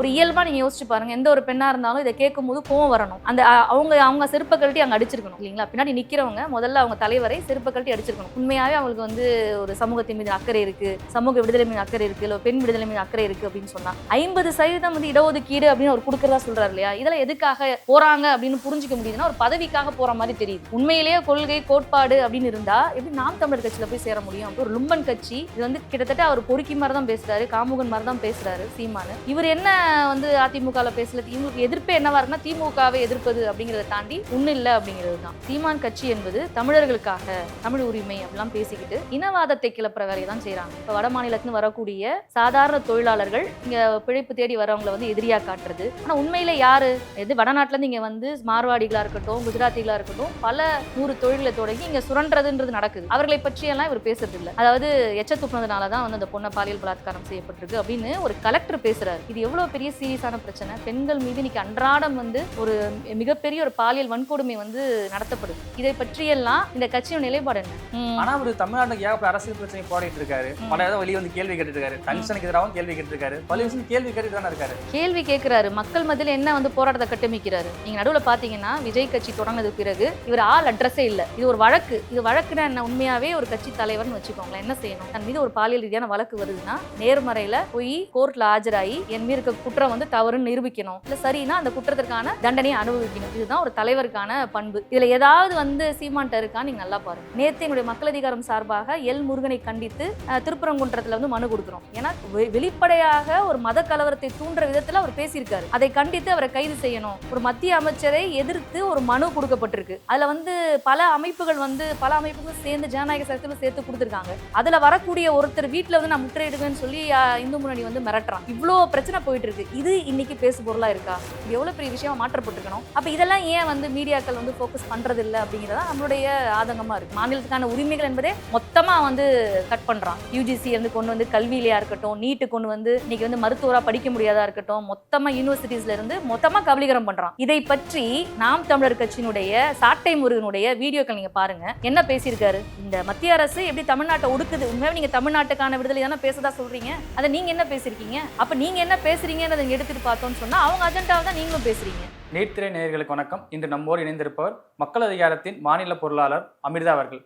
ஒரு இயல்பா நீங்க யோசிச்சு பாருங்க. எந்த ஒரு பெண்ணா இருந்தாலும் இதை கேட்கும் போது கோவம் வரணும். அந்த அவங்க அவங்க செருப்பை கழட்டி அங்க அடிச்சிருக்கணும் இல்லைங்களா? பின்னாடி நிக்கிறவங்க முதல்ல அவங்க தலைவரை செருப்பை கழட்டி அடிச்சிருக்கணும். உண்மையாவே அவங்களுக்கு வந்து ஒரு சமூகத்தின் மீது அக்கறை இருக்கு. சமூக விடுதலை மீது அக்கறை இருக்கு. இல்ல பெண் விடுதலை மீது அக்கறை இருக்கு அப்படின்னு சொன்னா ஐம்பது சதவீதம் வந்து இடஒதுக்கீடு அப்படின்னு அவர் கொடுக்கறதா சொல்றாரு இல்லையா? இதுல எதுக்காக போறாங்க அப்படின்னு புரிஞ்சுக்க முடியுதுன்னா ஒரு பதவிக்காக போற மாதிரி தெரியுது. உண்மையிலேயே கொள்கை கோட்பாடு அப்படின்னு இருந்தா எப்படி நாம் தமிழர் கட்சியில போய் சேர முடியும்? ஒரு லும்பன் கட்சி இது வந்து கிட்டத்தட்ட அவர் பொறுக்கி மாதிரி தான் பேசுறாரு காமுகன் மாதிரி தான் பேசுறாரு சீமானு. இவர் என்ன வந்து அதிமுகவில் பேசல. இவங்களுக்கு எதிர்ப்பே என்னவா இருக்குன்னா திமுகவை எதிர்ப்பது அப்படிங்கிறத தாண்டி ஒன்றும் இல்லை அப்படிங்கிறது தான். சீமான் கட்சி என்பது தமிழர்களுக்காக தமிழ் உரிமை அப்படிலாம் பேசிக்கிட்டு இனவாதத்தை கிளப்புற வேலையை தான் செய்கிறாங்க இப்போ வட மாநிலத்துன்னு வரக்கூடிய சாதாரண தொழிலாளர்கள் இங்கே பிழைப்பு தேடி வரவங்களை வந்து எதிரியாக காட்டுறது. ஆனால் உண்மையில் யார்? எது வடநாட்டிலேருந்து இங்கே வந்து மார்வாடிகளாக இருக்கட்டும் குஜராத்திகளாக இருக்கட்டும் பல நூறு தொழில்களை தொடங்கி இங்கே சுரண்டுறதுன்றது நடக்குது. அவர்களை பற்றியெல்லாம் இவர் பேசுறது இல்லை. அதாவது எச்ச துப்புனதுனால தான் வந்து அந்த பொண்ணை பாலியல் பலாத்காரம் செய்யப்பட்டிருக்கு அப்படின்னு ஒரு கலெக்டர் பேசுறாரு. இது எவ்வளவு பெரிய சீரியஸான பிரச்சனை. பெண்கள் மீது இன்னைக்கு அன்றாடம் வந்து ஒரு மிகப்பெரிய ஒரு பாலியல் வன்கொடுமை வந்து நடத்தப்படுது. இதை பற்றியெல்லாம் இந்த கட்சியோட நிலைப்பாடு என்ன. ஆனா அவர் தமிழ்நாட்டுக்கு ஏகப்பட்ட அரசியல் பிரச்சனை போராடிட்டு இருக்காரு. பல இடம் வெளியே வந்து கேள்வி கேட்டுட்டு இருக்காரு கமிஷனுக்கு எதிராகவும் கேள்வி கேட்டு இருக்காரு பல விஷயம் கேள்வி கேட்டுட்டு தானே இருக்காரு. கேள்வி கேட்கிறாரு. மக்கள் மத்தியில் என்ன வந்து போராட்டத்தை கட்டமைக்கிறாரு? நீங்க நடுவுல பாத்தீங்கன்னா விஜய் கட்சி தொடங்கினது பிறகு இவர் ஆள் அட்ரஸே இல்ல. இது ஒரு வழக்கு. இது வழக்குனா என்ன? உண்மையாவே ஒரு கட்சி தலைவர்னு வச்சுக்கோங்களேன். என்ன செய்யணும்? தன் மீது ஒரு பாலியல் ரீதியான வழக்கு வருதுன்னா நேர்மறையில போய் கோர்ட்ல ஆஜராகி என் மீது இருக்க குற்றம் வந்து தவறுன்னு நிரூபிக்கணும். இல்ல சரின்னா அந்த குற்றத்திற்கான தண்டனையை அனுபவிக்கணும். இதுதான் ஒரு தலைவருக்கான பண்பு. இதுல ஏதாவது வந்து சீமான்ட்ட இருக்கான்னு நீங்க நல்லா பாருங்க. நேத்து எங்களுடைய மக்கள் அதிகாரம் சார்பாக எல் முருகனை கண்டித்து திருப்பரங்குன்றத்தில் திருப்பரங்குன்றத்துல வந்து மனு கொடுக்குறோம். ஏன்னா வெ- வெளிப்படையாக ஒரு மத கலவரத்தை தூண்டுற விதத்துல அவர் பேசியிருக்காரு. அதை கண்டித்து அவரை கைது செய்யணும். ஒரு மத்திய அமைச்சரை எதிர்த்து ஒரு மனு கொடுக்கப்பட்டிருக்கு. அதுல வந்து பல அமைப்புகள் வந்து பல அமைப்புகள் சேர்ந்து ஜனநாயக சக்தியில சேர்த்து கொடுத்துருக்காங்க. அதுல வரக்கூடிய ஒருத்தர் வீட்டுல வந்து நான் முற்றுகையிடுவேன்னு சொல்லி இந்து முன்னணி வந்து மிரட்டுறான் இவ்வளோ பிரச்சனை போயிட்டு இருக்கு. இது இன்னைக்கு பேசு பொருளா இருக்கா? இது எவ்வளவு பெரிய விஷயமா மாற்றப்பட்டிருக்கணும்? அப்ப இதெல்லாம் ஏன் வந்து மீடியாக்கள் வந்து ஃபோக்கஸ் பண்றது இல்லை அப்படிங்கிறதா நம்மளுடைய ஆதங்கமா இருக்கு. மாநிலத்துக்கான உரிமைகள் என்பதே மொத்தமா வந்து கட் பண்றான். யூஜிசி வந்து கொண்டு வந்து கல்வியிலையா இருக்கட்டும் நீட்டு கொண்டு வந்து இன்னைக்கு வந்து மருத்துவரா படிக்க முடியாதா இருக்கட்டும் மொத்தமா யூனிவர்சிட்டிஸ்ல இருந்து மொத்தமா கபலீகரம் பண்றான். இதை பற்றி நாம் தமிழர் கட்சியினுடைய சாட்டை முருகனுடைய வீடியோக்கள் நீங்க பாருங்க. என்ன பேசியிருக்காரு? இந்த மத்திய அரசு எப்படி தமிழ்நாட்டை ஒடுக்குது? உண்மையாக நீங்க தமிழ்நாட்டுக்கான விடுதலை தானே பேசதா சொல்றீங்க? அதை நீங்க என்ன பேசிருக்கீங்க அப்ப நீங்க என்ன பேசுறீங்க? இங்க எடுத்துட்டு பார்த்தோம்னு சொன்னா அவங்க அஜெண்டாவை தான் நீங்களும் பேசுறீங்க. நேர்த்திரை நேயர்களுக்கு வணக்கம். இன்று நம்மோடு இணைந்திருப்பவர் மக்கள் அதிகாரத்தின் மாநில பொருளாளர் அமிர்தா அவர்கள்.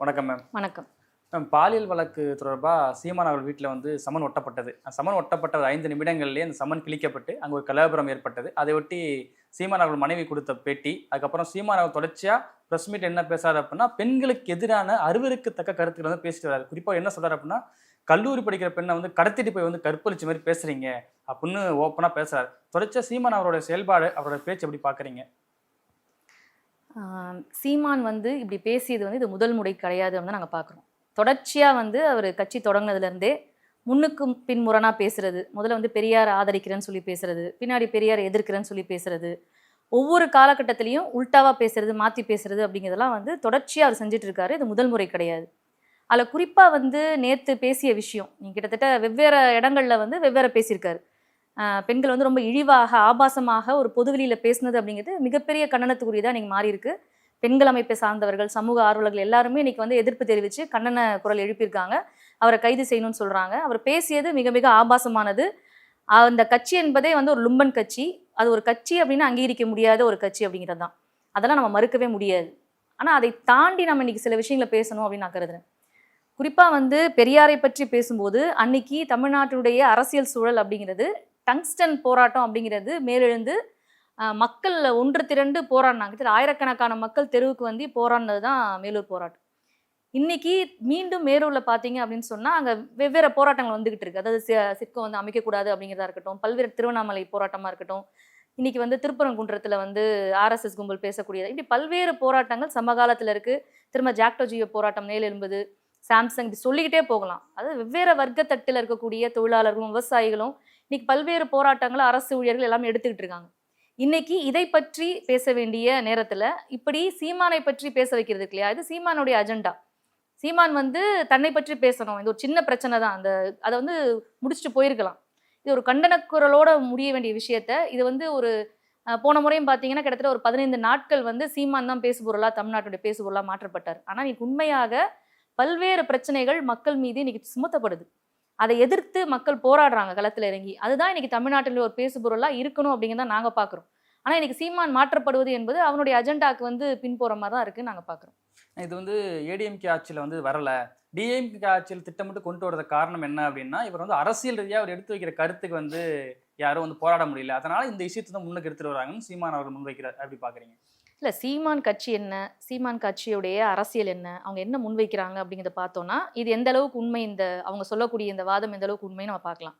வணக்கம் மேம் வணக்கம். மேம் பாலியல் வழக்கு தொடர்பாக சீமான் அவர்கள் வீட்டில் வந்து சமன் ஒட்டப்பட்டது. அந்த சமன் ஒட்டப்பட்ட ஒரு ஐந்து நிமிடங்கள்லேயே அந்த சமன் கிழிக்கப்பட்டு அங்கே ஒரு கலவரம் ஏற்பட்டது. அதை ஒட்டி சீமான் அவர்கள் மனைவி கொடுத்த பேட்டி அதுக்கப்புறம் சீமான் அவர் தொடர்ச்சியாக ப்ரெஸ் மீட் என்ன பேசுறாரு அப்படின்னா பெண்களுக்கு எதிரான அருவருக்கத்தக்க கருத்துக்களை வந்து பேசிட்டு வராரு குறிப்பாக என்ன சொல்றாரு அப்படின்னா கல்லூரி படிக்கிற பெண்ணை வந்து கடத்திட்டு போய் வந்து கற்பழிச்ச மாதிரி பேசுறீங்க அப்படின்னு ஓப்பனாக பேசுறாரு. தொடர்ச்சியாக சீமான் அவரோட செயல்பாடு அவரோட பேச்சு எப்படி பார்க்குறீங்க? சீமான் வந்து இப்படி பேசியது வந்து இது முதல் முறை கிடையாது அப்படின்னு நாங்கள் பார்க்குறோம். தொடர்ச்சியாக வந்து அவர் கட்சி தொடங்கினதுலேருந்தே முன்னுக்கு பின்முரணாக பேசுறது முதல்ல வந்து பெரியார் ஆதரிக்கிறேன்னு சொல்லி பேசுறது பின்னாடி பெரியார் எதிர்க்கிறேன்னு சொல்லி பேசுறது ஒவ்வொரு காலகட்டத்திலையும் உல்டாவாக பேசுறது மாற்றி பேசுறது அப்படிங்கிறதெல்லாம் வந்து தொடர்ச்சியாக அவர் செஞ்சிட்டு இருக்காரு. இது முதல் முறை கிடையாது. அதில் குறிப்பாக வந்து நேற்று பேசிய விஷயம். கிட்டத்தட்ட வெவ்வேறு இடங்களில் வந்து வெவ்வேறு பேசியிருக்காரு. பெண்கள் வந்து ரொம்ப இழிவாக ஆபாசமாக ஒரு பொதுவெளியில் பேசுனது அப்படிங்கிறது மிகப்பெரிய கண்டனத்துக்குரியதாக இன்னைக்கு மாறி இருக்கு பெண்கள் அமைப்பை சார்ந்தவர்கள் சமூக ஆர்வலர்கள் எல்லாருமே இன்றைக்கி வந்து எதிர்ப்பு தெரிவித்து கண்டன குரல் எழுப்பியிருக்காங்க. அவரை கைது செய்யணும்னு சொல்கிறாங்க அவர் பேசியது மிக மிக ஆபாசமானது. அந்த கட்சி என்பதே வந்து ஒரு லும்பன் கட்சி. அது ஒரு கட்சி அப்படின்னு அங்கீகரிக்க முடியாத ஒரு கட்சி அப்படிங்கிறது தான் அதெல்லாம் நம்ம மறுக்கவே முடியாது. ஆனால் அதை தாண்டி நம்ம இன்றைக்கி சில விஷயங்களை பேசணும் அப்படின்னு நான் கருதுறேன். குறிப்பாக வந்து பெரியாரை பற்றி பேசும்போது அன்னைக்கு தமிழ்நாட்டினுடைய அரசியல் சூழல் அப்படிங்கிறது டங்ஸ்டன் போராட்டம் அப்படிங்கிறது மேலெழுந்து மக்கள் ஒன்று திரண்டு போராடினாங்க. ஆயிரக்கணக்கான மக்கள் தெருவுக்கு வந்து போராடினது தான் மேலூர் போராட்டம். இன்னைக்கு மீண்டும் மேலூரில் பார்த்தீங்க அப்படின்னு சொன்னால் அங்கே வெவ்வேறு போராட்டங்கள் வந்துகிட்டு இருக்கு. அதாவது சிற்கம் வந்து அமைக்கக்கூடாது அப்படிங்கிறதா இருக்கட்டும் பல்வேறு திருவண்ணாமலை போராட்டமாக இருக்கட்டும் இன்னைக்கு வந்து திருப்பரங்குன்றத்தில் வந்து ஆர்எஸ்எஸ் கும்பல் பேசக்கூடியது. இப்படி பல்வேறு போராட்டங்கள் சமகாலத்தில் இருக்குது திரும்ப ஜாக்டோஜியோ போராட்டம் மேல் எழும்புது சாம்சங் இப்படி சொல்லிக்கிட்டே போகலாம். அதாவது வெவ்வேறு வர்க்கத்தட்டில் இருக்கக்கூடிய தொழிலாளர்களும் விவசாயிகளும் இன்னைக்கு பல்வேறு போராட்டங்களை அரசு ஊழியர்கள் எல்லாமே எடுத்துக்கிட்டு இருக்காங்க. இன்னைக்கு இதை பற்றி பேச வேண்டிய நேரத்தில் இப்படி சீமானை பற்றி பேச வைக்கிறதுக்கு இல்லையா? இது சீமானுடைய அஜெண்டா. சீமான் வந்து தன்னை பற்றி பேசணும். இது ஒரு சின்ன பிரச்சனை தான். அந்த அதை வந்து முடிச்சுட்டு போயிருக்கலாம். இது ஒரு கண்டனக்குரலோட முடிய வேண்டிய விஷயத்த இது வந்து ஒரு போன முறையும் பார்த்தீங்கன்னா கிட்டத்தட்ட ஒரு பதினைந்து நாட்கள் வந்து சீமான் தான் பேசுபொருளா தமிழ்நாட்டுடைய பேசுபொருளாக மாற்றப்பட்டார். ஆனால் இன்னைக்கு உண்மையாக பல்வேறு பிரச்சனைகள் மக்கள் மீது இன்னைக்கு சுமத்தப்படுது. அதை எதிர்த்து மக்கள் போராடுறாங்க களத்தில் இறங்கி. அதுதான் இன்னைக்கு தமிழ்நாட்டில் ஒரு பேசுபொருளாக இருக்கணும் அப்படிங்கிறத நாங்கள் பார்க்குறோம் ஆனால் இன்னைக்கு சீமான் மாற்றப்படுவது என்பது அவனுடைய அஜெண்டாக்கு வந்து பின்போற மாதிரி தான் இருக்குன்னு நாங்கள் பார்க்குறோம் இது வந்து ஏடிஎம்கே ஆட்சியில் வந்து வரல. டிஎம்கே ஆட்சியில் திட்டமிட்டு கொண்டு வரது காரணம் என்ன அப்படின்னா இவர் வந்து அரசியல் ரீதியாக அவர் எடுத்து வைக்கிற கருத்துக்கு வந்து யாரும் வந்து போராட முடியல. அதனால இந்த விஷயத்தை தான் முன்னுக்கு எடுத்துட்டு வராங்கன்னு சீமான் அவர்கள் முன்வைக்கிறார். அப்படி பார்க்குறீங்க இல்லை சீமான் கட்சி என்ன? சீமான் கட்சியுடைய அரசியல் என்ன? அவங்க என்ன முன்வைக்கிறாங்க அப்படிங்கிறத பார்த்தோம்னா இது எந்த அளவுக்கு உண்மை? இந்த அவங்க சொல்லக்கூடிய இந்த வாதம் எந்த அளவுக்கு உண்மைன்னு நம்ம பார்க்கலாம்.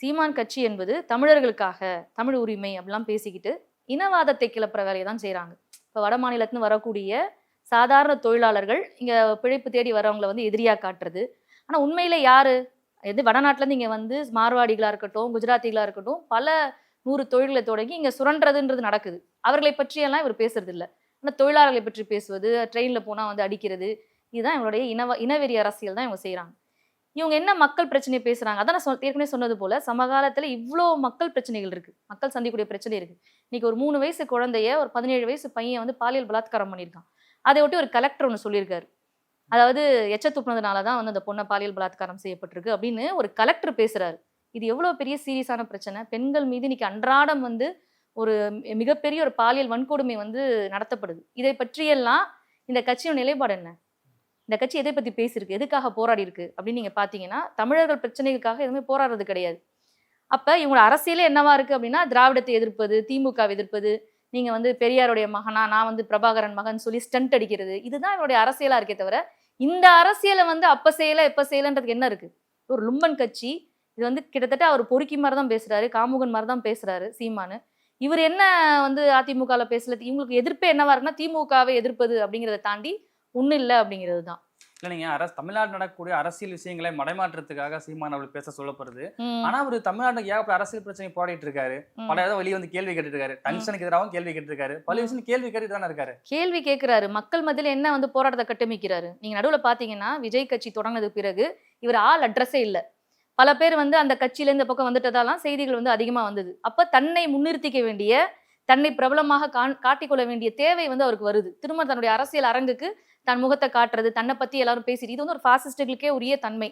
சீமான் கட்சி என்பது தமிழர்களுக்காக தமிழ் உரிமை அப்படிலாம் பேசிக்கிட்டு இனவாதத்தை கிளப்புற வேலையை தான் செய்கிறாங்க இப்போ வட மாநிலத்துன்னு வரக்கூடிய சாதாரண தொழிலாளர்கள் இங்கே பிழைப்பு தேடி வரவங்களை வந்து எதிரியாக காட்டுறது. ஆனால் உண்மையில் யார்? எது வடநாட்டிலேருந்து இங்கே வந்து மார்வாடிகளாக இருக்கட்டும் குஜராத்திகளாக இருக்கட்டும் பல நூறு தொழில்களை தொடங்கி இங்கே சுரண்டுறதுன்றது நடக்குது. அவர்களை பற்றியெல்லாம் இவர் பேசுறது இல்லை ஆனால் தொழிலாளர்களை பற்றி பேசுவது ட்ரெயினில் போனால் வந்து அடிக்கிறது இதுதான் இவங்களுடைய இனவ இனவெறி அரசியல் தான் இவங்க செய்கிறாங்க இவங்க என்ன மக்கள் பிரச்சனையை பேசுகிறாங்க அதான் நான் சொ- ஏற்கனவே சொன்னது போல் சமகாலத்தில் இவ்வளோ மக்கள் பிரச்சனைகள் இருக்குது மக்கள் சந்திக்கக்கூடிய பிரச்சனை இருக்குது இன்றைக்கி ஒரு மூணு வயசு குழந்தைய ஒரு பதினேழு வயசு பையன் வந்து பாலியல் பலாத்காரம் பண்ணியிருக்கான். அதை ஒட்டி ஒரு கலெக்டர் ஒன்று சொல்லியிருக்காரு. அதாவது எச்ச துப்புனதுனால தான் வந்து அந்த பொண்ணை பாலியல் பலாத்காரம் செய்யப்பட்டிருக்கு அப்படின்னு ஒரு கலெக்டர் பேசுகிறாரு இது எவ்வளோ பெரிய சீரியஸான பிரச்சனை? பெண்கள் மீது இன்னைக்கு அன்றாடம் வந்து ஒரு மிகப்பெரிய ஒரு பாலியல் வன்கொடுமை வந்து நடத்தப்படுது. இதை பற்றியெல்லாம் இந்த கட்சியோட நிலைப்பாடு என்ன? இந்த கட்சி எதை பற்றி பேசியிருக்கு? எதுக்காக போராடி இருக்கு? அப்படின்னு நீங்கள் பார்த்தீங்கன்னா தமிழர்கள் பிரச்சனைகளுக்காக எதுவுமே போராடுறது கிடையாது. அப்போ இவங்களோட அரசியலே என்னவா இருக்குது அப்படின்னா திராவிடத்தை எதிர்ப்பது திமுகவை எதிர்ப்பது நீங்கள் வந்து பெரியாருடைய மகனா நான் வந்து பிரபாகரன் மகன் சொல்லி ஸ்டண்ட் அடிக்கிறது இதுதான் இவருடைய அரசியலாக இருக்கே தவிர இந்த அரசியலை வந்து அப்போ செய்யலை எப்போ செய்யலைன்றதுக்கு என்ன இருக்குது ஒரு லும்பன் கட்சி இது வந்து கிட்டத்தட்ட அவர் பொறுக்கி மாதிரி தான் பேசுறாரு காமுகன் மாதிரி தான் பேசுறாரு சீமானு. இவர் என்ன வந்து அதிமுகவில் பேசல? இவங்களுக்கு எதிர்ப்பே என்னவா இருக்குன்னா திமுகவை எதிர்ப்பது அப்படிங்கிறத தாண்டி ஒன்றும் இல்லை அப்படிங்கிறது தான் இல்லை நீங்க அரசு தமிழ்நாடு நடக்கக்கூடிய அரசியல் விஷயங்களை மடைமாற்றத்துக்காக சீமான் அவர்கள் பேச சொல்லப்படுது. ஆனா அவர் தமிழ்நாட்டுக்கு ஏகப்பட்ட அரசியல் பிரச்சனை போராடிட்டு இருக்காரு. பல இடம் வெளியே வந்து கேள்வி கேட்டுட்டு இருக்காரு டங்ஷனுக்கு எதிராகவும் கேள்வி கேட்டு இருக்காரு பல. விஷயம் கேள்வி தானே இருக்காரு. கேள்வி கேட்கிறாரு மக்கள் மத்தியில என்ன வந்து போராட்டத்தை கட்டமைக்கிறாரு? நீங்க நடுவுல பாத்தீங்கன்னா விஜய் கட்சி தொடங்கினதுக்கு பிறகு இவர் ஆள் அட்ரஸே இல்ல. பல பேர் வந்து அந்த கட்சியில இந்த பக்கம் வந்துட்டதாலாம் செய்திகள் வந்து அதிகமாக வந்தது. அப்போ தன்னை முன்னிறுத்திக்க வேண்டிய தன்னை பிரபலமாக காண் காட்டிக்கொள்ள வேண்டிய தேவை வந்து அவருக்கு வருது. திரும்ப தன்னுடைய அரசியல் அரங்குக்கு தன் முகத்தை காட்டுறது தன்னை பத்தி எல்லாரும் பேசிட்டு இது வந்து ஒரு ஃபாசிஸ்டுகளுக்கே உரிய தன்மை.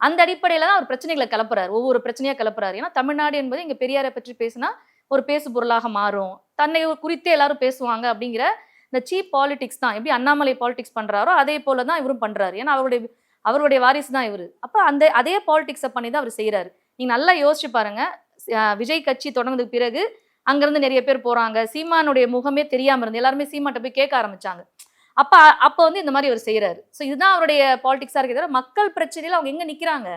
அந்த அடிப்படையில தான் அவர் பிரச்சனைகளை கிளப்புறாரு. ஒவ்வொரு பிரச்சனையா கிளப்புறாரு. ஏன்னா தமிழ்நாடு என்பது இங்க பெரியாரை பற்றி பேசினா ஒரு பேசு பொருளாக மாறும். தன்னை குறித்தே எல்லாரும் பேசுவாங்க அப்படிங்கிற இந்த சீப் பாலிடிக்ஸ் தான். எப்படி அண்ணாமலை பாலிடிக்ஸ் பண்றாரோ அதே போல தான் இவரும் பண்றாரு. ஏன்னா அவருடைய அவருடைய வாரிசு தான் இவர். அப்போ அந்த அதே பாலிடிக்ஸை பண்ணி தான் அவர் செய்கிறாரு நீங்கள் நல்லா யோசிச்சு பாருங்க. விஜய் கட்சி தொடங்கினதுக்கு பிறகு அங்கேருந்து நிறைய பேர் போகிறாங்க சீமானுடைய முகமே தெரியாமல் இருந்து எல்லாருமே சீமாட்ட போய் கேட்க ஆரம்பிச்சாங்க. அப்போ அப்போ வந்து இந்த மாதிரி அவர் செய்கிறாரு ஸோ இதுதான் அவருடைய பாலிடிக்ஸாக இருக்கே தவிர மக்கள் பிரச்சனையில் அவங்க எங்கே நிற்கிறாங்க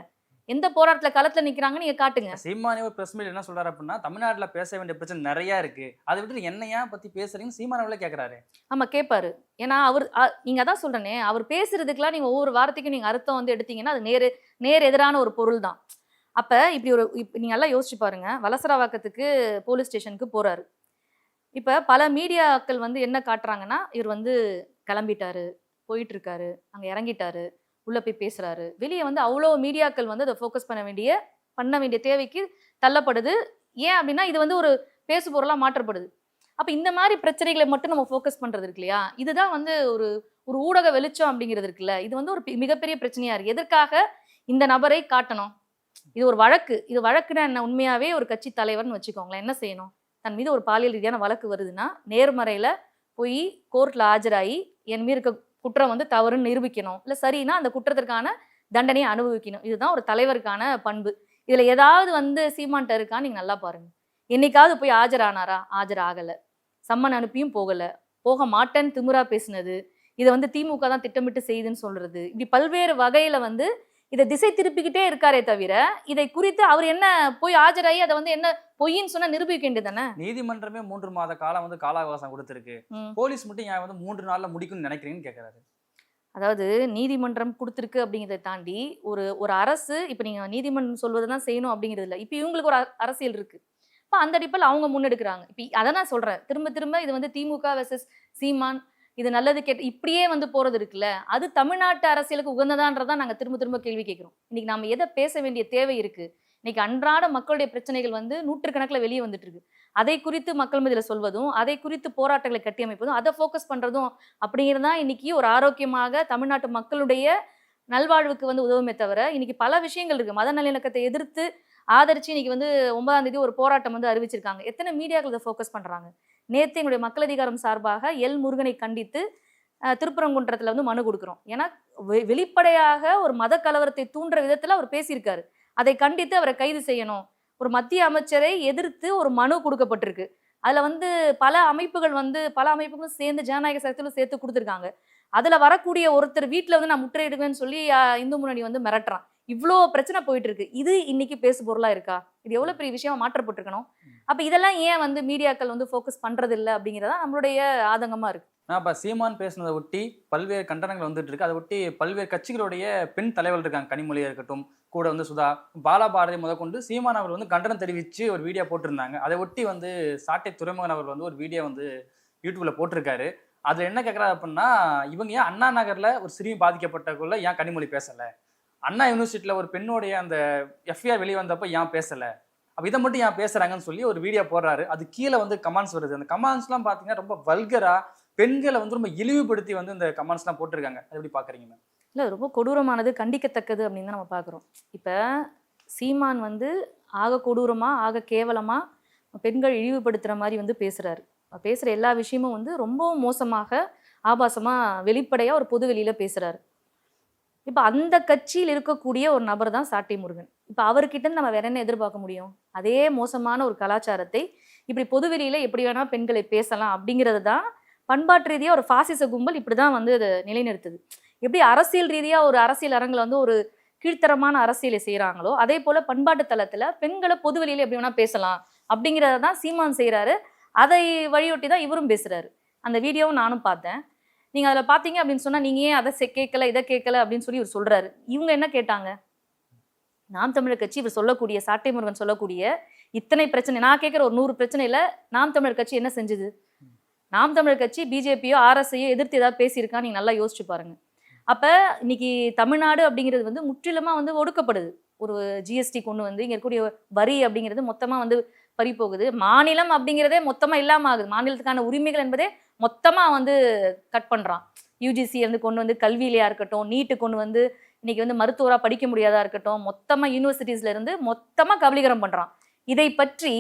எந்த போராட்டத்துல களத்துல நிக்கிறாங்கன்னு நீங்க காட்டுங்க. சீமானே ஒரு பிரஸ் மீட் என்ன சொல்றாரு அப்படின்னா தமிழ்நாட்டுல பேச வேண்டிய பிரச்சனை நிறைய இருக்கு. அதை விட்டு என்ன ஏன் பத்தி பேசுறீங்கன்னு சீமான் அவர்களே கேக்குறாரு. ஆமா கேட்பாரு ஏன்னா அவர் அ- நீங்க அதான் சொல்றேனே அவர் பேசுறதுக்கெல்லாம் நீங்க ஒவ்வொரு வார்த்தைக்கும் நீங்க அர்த்தம் வந்து எடுத்தீங்கன்னா அது நேர் நேர் எதிரான ஒரு பொருள் தான். அப்ப இப்படி ஒரு இப்ப நீங்க எல்லாம் யோசிச்சு பாருங்க வலசரவாக்கத்துக்கு போலீஸ் ஸ்டேஷனுக்கு போறாரு. இப்ப பல மீடியாக்கள் வந்து என்ன காட்டுறாங்கன்னா இவர் வந்து கிளம்பிட்டாரு போயிட்டு இருக்காரு அங்க இறங்கிட்டாரு. உள்ளே போய் பேசுகிறாரு வெளியே வந்து அவ்வளோ மீடியாக்கள் வந்து அதை ஃபோக்கஸ் பண்ண வேண்டிய பண்ண வேண்டிய தேவைக்கு தள்ளப்படுது. ஏன் அப்படின்னா இது வந்து ஒரு பேசு பொருளாக மாற்றப்படுது. அப்போ இந்த மாதிரி பிரச்சனைகளை மட்டும் நம்ம ஃபோக்கஸ் பண்ணுறது இருக்கு இல்லையா? இதுதான் வந்து ஒரு ஒரு ஊடக வெளிச்சம் அப்படிங்கிறது இருக்குல்ல? இது வந்து ஒரு மிகப்பெரிய பிரச்சனையாக இருக்குது எதற்காக இந்த நபரை காட்டணும்? இது ஒரு வழக்கு. இது வழக்குன்னா என்ன? உண்மையாவே ஒரு கட்சி தலைவர்னு வச்சுக்கோங்களேன். என்ன செய்யணும்? தன் மீது ஒரு பாலியல் ரீதியான வழக்கு வருதுன்னா நேர்மறையில் போய் கோர்ட்டில் ஆஜராகி என் மீது இருக்க குற்றம் வந்து தவறுன்னு நிரூபிக்கணும். இல்லை சரின்னா அந்த குற்றத்திற்கான தண்டனையை அனுபவிக்கணும். இதுதான் ஒரு தலைவருக்கான பண்பு. இதில் ஏதாவது வந்து சீமான்ட்ட இருக்கான்னு நீங்கள் நல்லா பாருங்கள் என்னைக்காவது போய் ஆஜரானாரா? ஆஜர் ஆகலை சம்மன் அனுப்பியும் போகலை. போக மாட்டேன்னு திமுறா பேசினது. இதை வந்து திமுக தான் திட்டமிட்டு செய்யுதுன்னு சொல்கிறது இப்படி பல்வேறு வகையில் வந்து இதை திசை திருப்பிக்கிட்டே இருக்காரே தவிர இதை குறித்து அவர் என்ன போய் ஆஜராகி அதை வந்து என்ன பொய்ன்னு சொன்னா நிரூபிக்க வேண்டியது தானே நீதிமன்றமே மூன்று மாத காலம் வந்து கால அவகாசம் கொடுத்திருக்கு. போலீஸ் மட்டும் ஏன் வந்து மூன்று நாள்ல முடிக்கும்னு நினைக்கிறீங்கன்னு கேக்குறாரு. அதாவது நீதிமன்றம் கொடுத்துருக்கு அப்படிங்கிறதை தாண்டி ஒரு ஒரு அரசு இப்போ நீங்கள் நீதிமன்றம் சொல்வதை தான் செய்யணும் அப்படிங்கிறது இல்லை. இப்போ இவங்களுக்கு ஒரு அரசியல் இருக்கு. இப்போ அந்த அடிப்பில் அவங்க முன்னெடுக்கிறாங்க. இப்போ அதை நான் சொல்கிறேன் திரும்ப திரும்ப இது வந்து திமுக வெர்சஸ் சீமான் இது நல்லது கேட்டு இப்படியே வந்து போகிறது இருக்குல்ல அது தமிழ்நாட்டு அரசியலுக்கு உகந்ததான்றதான் நாங்கள் திரும்ப திரும்ப கேள்வி கேட்குறோம் இன்னைக்கு நாம எதை பேச வேண்டிய தேவை இருக்கு? இன்னைக்கு அன்றாட மக்களுடைய பிரச்சனைகள் வந்து நூற்றுக்கணக்கில் வெளியே வந்துட்டு இருக்கு அதை குறித்து மக்கள் மதியில் சொல்வதும் அதை குறித்து போராட்டங்களை கட்டியமைப்பதும் அதை ஃபோக்கஸ் பண்ணுறதும் அப்படிங்கிறதா இன்றைக்கி ஒரு ஆரோக்கியமாக தமிழ்நாட்டு மக்களுடைய நல்வாழ்வுக்கு வந்து உதவுமே தவிர இன்னைக்கு பல விஷயங்கள் இருக்குது மத நல்லிணக்கத்தை எதிர்த்து ஆதரிச்சு இன்னைக்கு வந்து ஒன்பதாம் தேதி ஒரு போராட்டம் வந்து அறிவிச்சிருக்காங்க. எத்தனை மீடியாக்கள் இதை ஃபோக்கஸ் பண்றாங்க? நேத்து எங்களுடைய மக்கள் அதிகாரம் சார்பாக எல் முருகனை கண்டித்து திருப்பரங்குன்றத்தில் வந்து மனு கொடுக்குறோம். ஏன்னா வெ- வெளிப்படையாக ஒரு மத கலவரத்தை தூண்டுற விதத்தில் அவர் பேசியிருக்காரு. அதை கண்டித்து அவரை கைது செய்யணும். ஒரு மத்திய அமைச்சரை எதிர்த்து ஒரு மனு கொடுக்கப்பட்டிருக்கு. அதில் வந்து பல அமைப்புகள் வந்து பல அமைப்புகளும் சேர்ந்து ஜனநாயக சக்தியிலும் சேர்த்து கொடுத்துருக்காங்க. அதில் வரக்கூடிய ஒருத்தர் வீட்டில் வந்து நான் முற்றுகையிடுவேன்னு சொல்லி இந்து முன்னணி வந்து மிரட்டுறான். இவ்வளோ பிரச்சனை போயிட்டு இருக்கு இது இன்னைக்கு பேசு பொருளா இருக்கா? இது எவ்வளவு பெரிய விஷயமா மாற்றப்பட்டிருக்கணும் அப்ப இதெல்லாம் ஏன் வந்து மீடியாக்கள் வந்து ஃபோக்கஸ் பண்றது இல்ல அப்படிங்கறதா நம்மளுடைய ஆதங்கமா இருக்கு. நான் இப்போ சீமான் பேசுனதை ஒட்டி பல்வேறு கண்டனங்கள் வந்துட்டு இருக்கு. அதை ஒட்டி பல்வேறு கட்சிகளுடைய பெண் தலைவர்கள் இருக்காங்க. கனிமொழியா இருக்கட்டும் கூட வந்து சுதா பாலா பாரதி முதற்கொண்டு சீமான் அவர் வந்து கண்டனம் தெரிவித்து ஒரு வீடியோ போட்டிருந்தாங்க. அதை ஒட்டி வந்து சாட்டை துறைமுகன் அவர் வந்து ஒரு வீடியோ வந்து யூடியூப்ல போட்டிருக்காரு. அதுல என்ன கேட்குறாரு அப்படின்னா இவங்க ஏன் அண்ணா நகர்ல ஒரு சிறுமி பாதிக்கப்பட்டக்குள்ள ஏன் கனிமொழி பேசல? அண்ணா யூனிவர்சிட்டியில் ஒரு பெண்ணுடைய அந்த எஃப்ஐஆர் வெளியே வந்தப்போ ஏன் பேசலை? அப்போ இதை மட்டும் ஏன் பேசுகிறாங்கன்னு சொல்லி ஒரு வீடியோ போடுறாரு. அது கீழே வந்து கமெண்ட்ஸ் வருது. அந்த கமெண்ட்ஸ்லாம் பார்த்தீங்கன்னா ரொம்ப வல்கராக பெண்களை வந்து ரொம்ப இழிவுபடுத்தி வந்து இந்த கமெண்ட்ஸ்லாம் போட்டிருக்காங்க. அது எப்படி பார்க்குறீங்க மேம் ரொம்ப கொடூரமானது கண்டிக்கத்தக்கது அப்படின்னு தான் நம்ம பார்க்குறோம் இப்போ சீமான் வந்து ஆக கொடூரமாக ஆக கேவலமாக பெண்கள் இழிவுபடுத்துகிற மாதிரி வந்து பேசுகிறாரு பேசுகிற எல்லா விஷயமும் வந்து ரொம்பவும் மோசமாக ஆபாசமாக வெளிப்படையாக ஒரு பொது வெளியில இப்போ அந்த கட்சியில் இருக்கக்கூடிய ஒரு நபர் தான் சாட்டை முருகன் இப்போ அவர்கிட்ட நம்ம வேற என்ன எதிர்பார்க்க முடியும்? அதே மோசமான ஒரு கலாச்சாரத்தை இப்படி பொதுவெளியில் எப்படி வேணால் பெண்களை பேசலாம் அப்படிங்கிறது தான் பண்பாட்டு ரீதியாக ஒரு பாசிச கும்பல் இப்படி தான் வந்து அதை நிலைநிறுத்துது. எப்படி அரசியல் ரீதியாக ஒரு அரசியல் அரங்கில் வந்து ஒரு கீழ்த்தரமான அரசியலை செய்கிறாங்களோ அதே போல் பண்பாட்டு தளத்தில் பெண்களை பொதுவெளியில் எப்படி வேணால் பேசலாம் அப்படிங்கிறத தான் சீமான் செய்கிறாரு அதை வழியொட்டி தான் இவரும் பேசுகிறாரு அந்த வீடியோவும் நானும் பார்த்தேன். நீங்கள் அதில் பார்த்தீங்க அப்படின்னு சொன்னால் நீங்கள் ஏன் அதை கேட்கல இதை கேட்கல அப்படின்னு சொல்லி இவர் சொல்கிறாரு இவங்க என்ன கேட்டாங்க? நாம் தமிழர் கட்சி இவர் சொல்லக்கூடிய சாட்டை முருகன் சொல்லக்கூடிய இத்தனை பிரச்சனை நான் கேட்குற ஒரு நூறு பிரச்சனையில் நாம் தமிழர் கட்சி என்ன செஞ்சது? நாம் தமிழர் கட்சி பிஜேபியோ ஆர்எஸ்ஐயோ எதிர்த்து ஏதாவது பேசியிருக்கா? நீங்கள் நல்லா யோசிச்சு பாருங்க. அப்போ இன்னைக்கு தமிழ்நாடு அப்படிங்கிறது வந்து முற்றிலுமாக வந்து ஒடுக்கப்படுது. ஒரு ஜிஎஸ்டி கொண்டு வந்து இங்கே இருக்கக்கூடிய வரி அப்படிங்கிறது மொத்தமாக வந்து பறி போகுது மாநிலம் அப்படிங்கிறதே மொத்தமாக இல்லாமல் ஆகுது. மாநிலத்துக்கான உரிமைகள் என்பதே மொத்தமாக வந்து கட் பண்ணுறான் யூஜிசி வந்து கொண்டு வந்து கல்வியிலையா இருக்கட்டும் நீட்டு கொண்டு வந்து இன்னைக்கு வந்து மருத்துவராக படிக்க முடியாதா இருக்கட்டும் மொத்தமாக யூனிவர்சிட்டிஸ்ல இருந்து மொத்தமாக கபலீகரம் பண்ணுறான் இதை பற்றி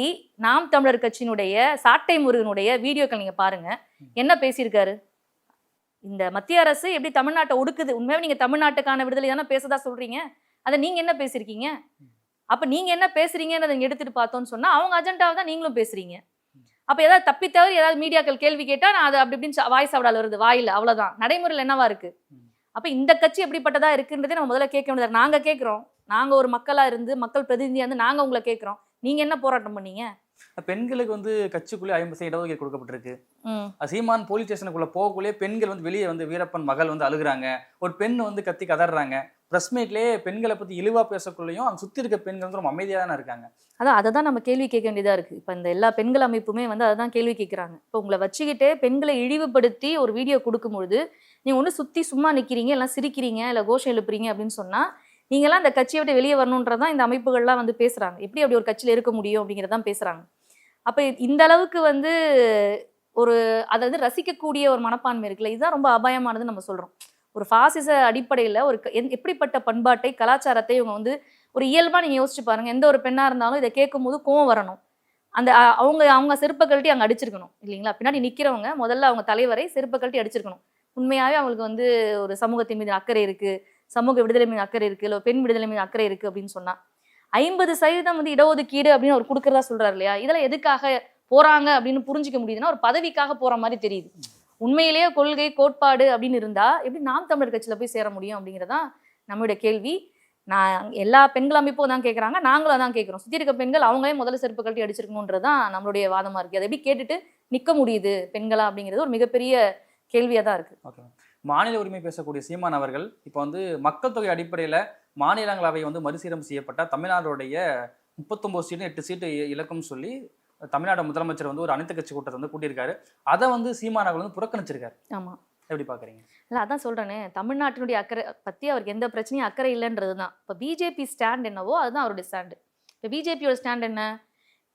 நாம் தமிழர் கட்சியினுடைய சாட்டை முருகனுடைய வீடியோக்கள் நீங்கள் பாருங்க. என்ன பேசியிருக்காரு? இந்த மத்திய அரசு எப்படி தமிழ்நாட்டை ஒடுக்குது? உண்மையாக நீங்கள் தமிழ்நாட்டுக்கான விடுதலை தானே பேசதா சொல்றீங்க? அதை நீங்கள் என்ன பேசியிருக்கீங்க? அப்போ நீங்கள் என்ன பேசுறீங்கன்னு அதை எடுத்துகிட்டு பார்த்தோன்னு சொன்னால் அவங்க அஜெண்டாவை தான் நீங்களும் பேசுறீங்க. அப்போ ஏதாவது தப்பி தவிர ஏதாவது மீடியாக்கள் கேள்வி கேட்டால் நான் அது அப்படி இப்படின்னு வாய்ஸ் அவடால் வருது. வாயில் அவ்வளோதான் நடைமுறையில் என்னவா இருக்குது அப்போ இந்த கட்சி எப்படிப்பட்டதாக இருக்குன்றதே நம்ம முதல்ல கேட்க வேண்டியது நாங்கள் கேட்குறோம். நாங்கள் ஒரு மக்களாக இருந்து மக்கள் பிரதிநிதியாக இருந்து நாங்கள் உங்களை கேட்குறோம். நீங்கள் என்ன போராட்டம் பண்ணீங்க? பெண்களுக்கு வந்து கட்சிக்குள்ளே ஐம்பது சதவீத இடஒதுக்கீடு கொடுக்கப்பட்டிருக்கு. சீமான் போலீஸ் ஸ்டேஷனுக்குள்ள போகக்குள்ளே பெண்கள் வந்து வெளியே வந்து வீரப்பன் மகள் வந்து அழுகுறாங்க. ஒரு பெண் வந்து கத்தி கதறாங்க. ப்ரெஸ் மீட்லேயே பெண்களை பத்தி இழிவா பேசக்குள்ளேயும் அங்க சுத்தி இருக்க பெண்கள் வந்து ரொம்ப அமைதியா தானே இருக்காங்க. அதான் அதை தான் நம்ம கேள்வி கேட்க வேண்டியதா இருக்கு. இப்போ இந்த எல்லா பெண்கள் அமைப்புமே வந்து அதை தான் கேள்வி கேட்குறாங்க. இப்போ உங்களை வச்சுக்கிட்டே பெண்களை இழிவுபடுத்தி ஒரு வீடியோ கொடுக்கும்பொழுது நீங்க ஒன்று சுத்தி சும்மா நிக்கிறீங்க எல்லாம் சிரிக்கிறீங்க இல்லை கோஷம் எழுப்புறீங்க அப்படின்னு சொன்னா நீங்களாம் அந்த கட்சியை விட்டு வெளியே வரணுன்றதான் இந்த அமைப்புகள்லாம் வந்து பேசுகிறாங்க எப்படி அப்படி ஒரு கட்சியில இருக்க முடியும் அப்படிங்கிறதான் பேசுகிறாங்க அப்போ இந்த அளவுக்கு வந்து ஒரு அதை வந்து ரசிக்கக்கூடிய ஒரு மனப்பான்மை இருக்குல்ல இதுதான் ரொம்ப அபாயமானதுன்னு நம்ம சொல்கிறோம் ஒரு ஃபாசிச அடிப்படையில் ஒரு எப்படிப்பட்ட பண்பாட்டை கலாச்சாரத்தை இவங்க வந்து ஒரு இயல்பாக நீங்கள் யோசிச்சு பாருங்கள் எந்த ஒரு பெண்ணாக இருந்தாலும் இதை கேட்கும்போது கோவம் வரணும். அந்த அவங்க அவங்க செருப்பை கழட்டி அங்கே அடிச்சிருக்கணும் இல்லைங்களா? பின்னாடி நிற்கிறவங்க முதல்ல அவங்க தலைவரை செருப்பை கழட்டி அடிச்சிருக்கணும். உண்மையாகவே அவங்களுக்கு வந்து ஒரு சமூகத்தின் மீது அக்கறை இருக்குது சமூக விடுதலை மீது அக்கறை இருக்கு இல்லை பெண் விடுதலை மீது அக்கறை இருக்கு அப்படின்னு சொன்னா ஐம்பது சதவீதம் வந்து இடஒதுக்கீடு அப்படின்னு அவர் கொடுக்கறதா சொல்றாரு இல்லையா? இதெல்லாம் எதுக்காக போறாங்க அப்படின்னு புரிஞ்சுக்க முடியுதுன்னா ஒரு பதவிக்காக போற மாதிரி தெரியுது. உண்மையிலேயே கொள்கை கோட்பாடு அப்படின்னு இருந்தா எப்படி நாம் தமிழர் கட்சியில போய் சேர முடியும் அப்படிங்கிறதா நம்மளுடைய கேள்வி. நான் எல்லா பெண்கள் அமைப்பும் தான் கேட்குறாங்க நாங்களும் தான் கேட்குறோம் சுற்றி இருக்க பெண்கள் அவங்களே முதல்ல செருப்பு கட்டி அடிச்சிருக்கணுன்றது தான் நம்மளுடைய வாதமாக இருக்குது அதை எப்படி கேட்டுட்டு நிற்க முடியுது பெண்களா அப்படிங்கிறது ஒரு மிகப்பெரிய கேள்வியாக தான் இருக்குது மாநில உரிமை பேசக்கூடிய சீமான் அவர்கள் இப்போ வந்து மக்கள் தொகை அடிப்படையில் மாநிலங்களவை வந்து மறுசீரம் செய்யப்பட்ட தமிழ்நாடுடைய முப்பத்தொம்போது சீட்டு எட்டு சீட்டு இலக்கும்னு சொல்லி தமிழ்நாடு முதலமைச்சர் வந்து ஒரு அனைத்து கட்சி கூட்டத்தை வந்து கூட்டியிருக்காரு. அதை வந்து சீமான் அவர்கள் வந்து புறக்கணிச்சிருக்காரு. ஆமா. எப்படி பார்க்குறீங்க இல்லை அதான் சொல்றேனே. தமிழ்நாட்டினுடைய அக்கறை பத்தி அவருக்கு எந்த பிரச்சனையும் அக்கறை இல்லைன்றது தான் இப்போ பிஜேபி ஸ்டாண்ட் என்னவோ அதுதான் அவருடைய ஸ்டாண்டு இப்போ பிஜேபியோட ஸ்டாண்ட் என்ன?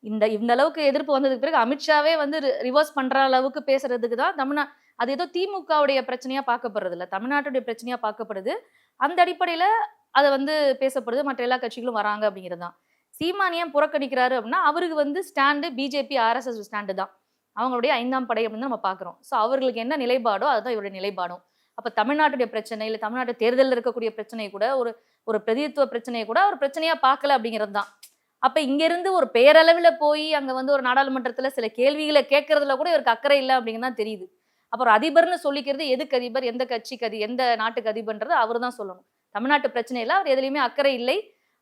இந்த இந்த அளவுக்கு எதிர்ப்பு வந்ததுக்கு பிறகு அமித்ஷாவே வந்து ரிவர்ஸ் பண்ற அளவுக்கு பேசுறதுக்கு தான் தமிழ்நா அது ஏதோ திமுகவுடைய பிரச்சனையா பார்க்கப்படுறது இல்லை தமிழ்நாட்டுடைய பிரச்சனையா பார்க்கப்படுது. அந்த அடிப்படையில அதை வந்து பேசப்படுது. மற்ற எல்லா கட்சிகளும் வராங்க அப்படிங்கிறது தான் சீமான் ஏன் புறக்கணிக்கிறாரு அப்படின்னா அவருக்கு வந்து ஸ்டாண்டு பிஜேபி ஆர்எஸ்எஸ் ஸ்டாண்டு தான். அவங்களுடைய ஐந்தாம் படை அப்படின்னு நம்ம பார்க்குறோம். ஸோ அவர்களுக்கு என்ன நிலைப்பாடோ அதுதான் இவருடைய நிலைப்பாடும். அப்போ தமிழ்நாட்டுடைய பிரச்சனை இல்லை தமிழ்நாட்டு தேர்தலில் இருக்கக்கூடிய பிரச்சனை கூட ஒரு ஒரு பிரதித்துவ பிரச்சனையை கூட ஒரு பிரச்சனையாக பார்க்கல அப்படிங்கிறது தான் அப்போ இங்கேருந்து ஒரு பேரளவில் போய் அங்கே வந்து ஒரு நாடாளுமன்றத்தில் சில கேள்விகளை கேட்கறதுல கூட இவருக்கு அக்கறை இல்லை அப்படிங்கிறது தான் தெரியுது. அப்புறம் அதிபர்னு சொல்லிக்கிறது எதுக்கு அதிபர் எந்த கட்சிக்கு அதி எந்த நாட்டுக்கு அதிபர்ன்றது அவர் தான் சொல்லணும். தமிழ்நாட்டு பிரச்சனையில் அவர் எதுலையுமே அக்கறை இல்லை.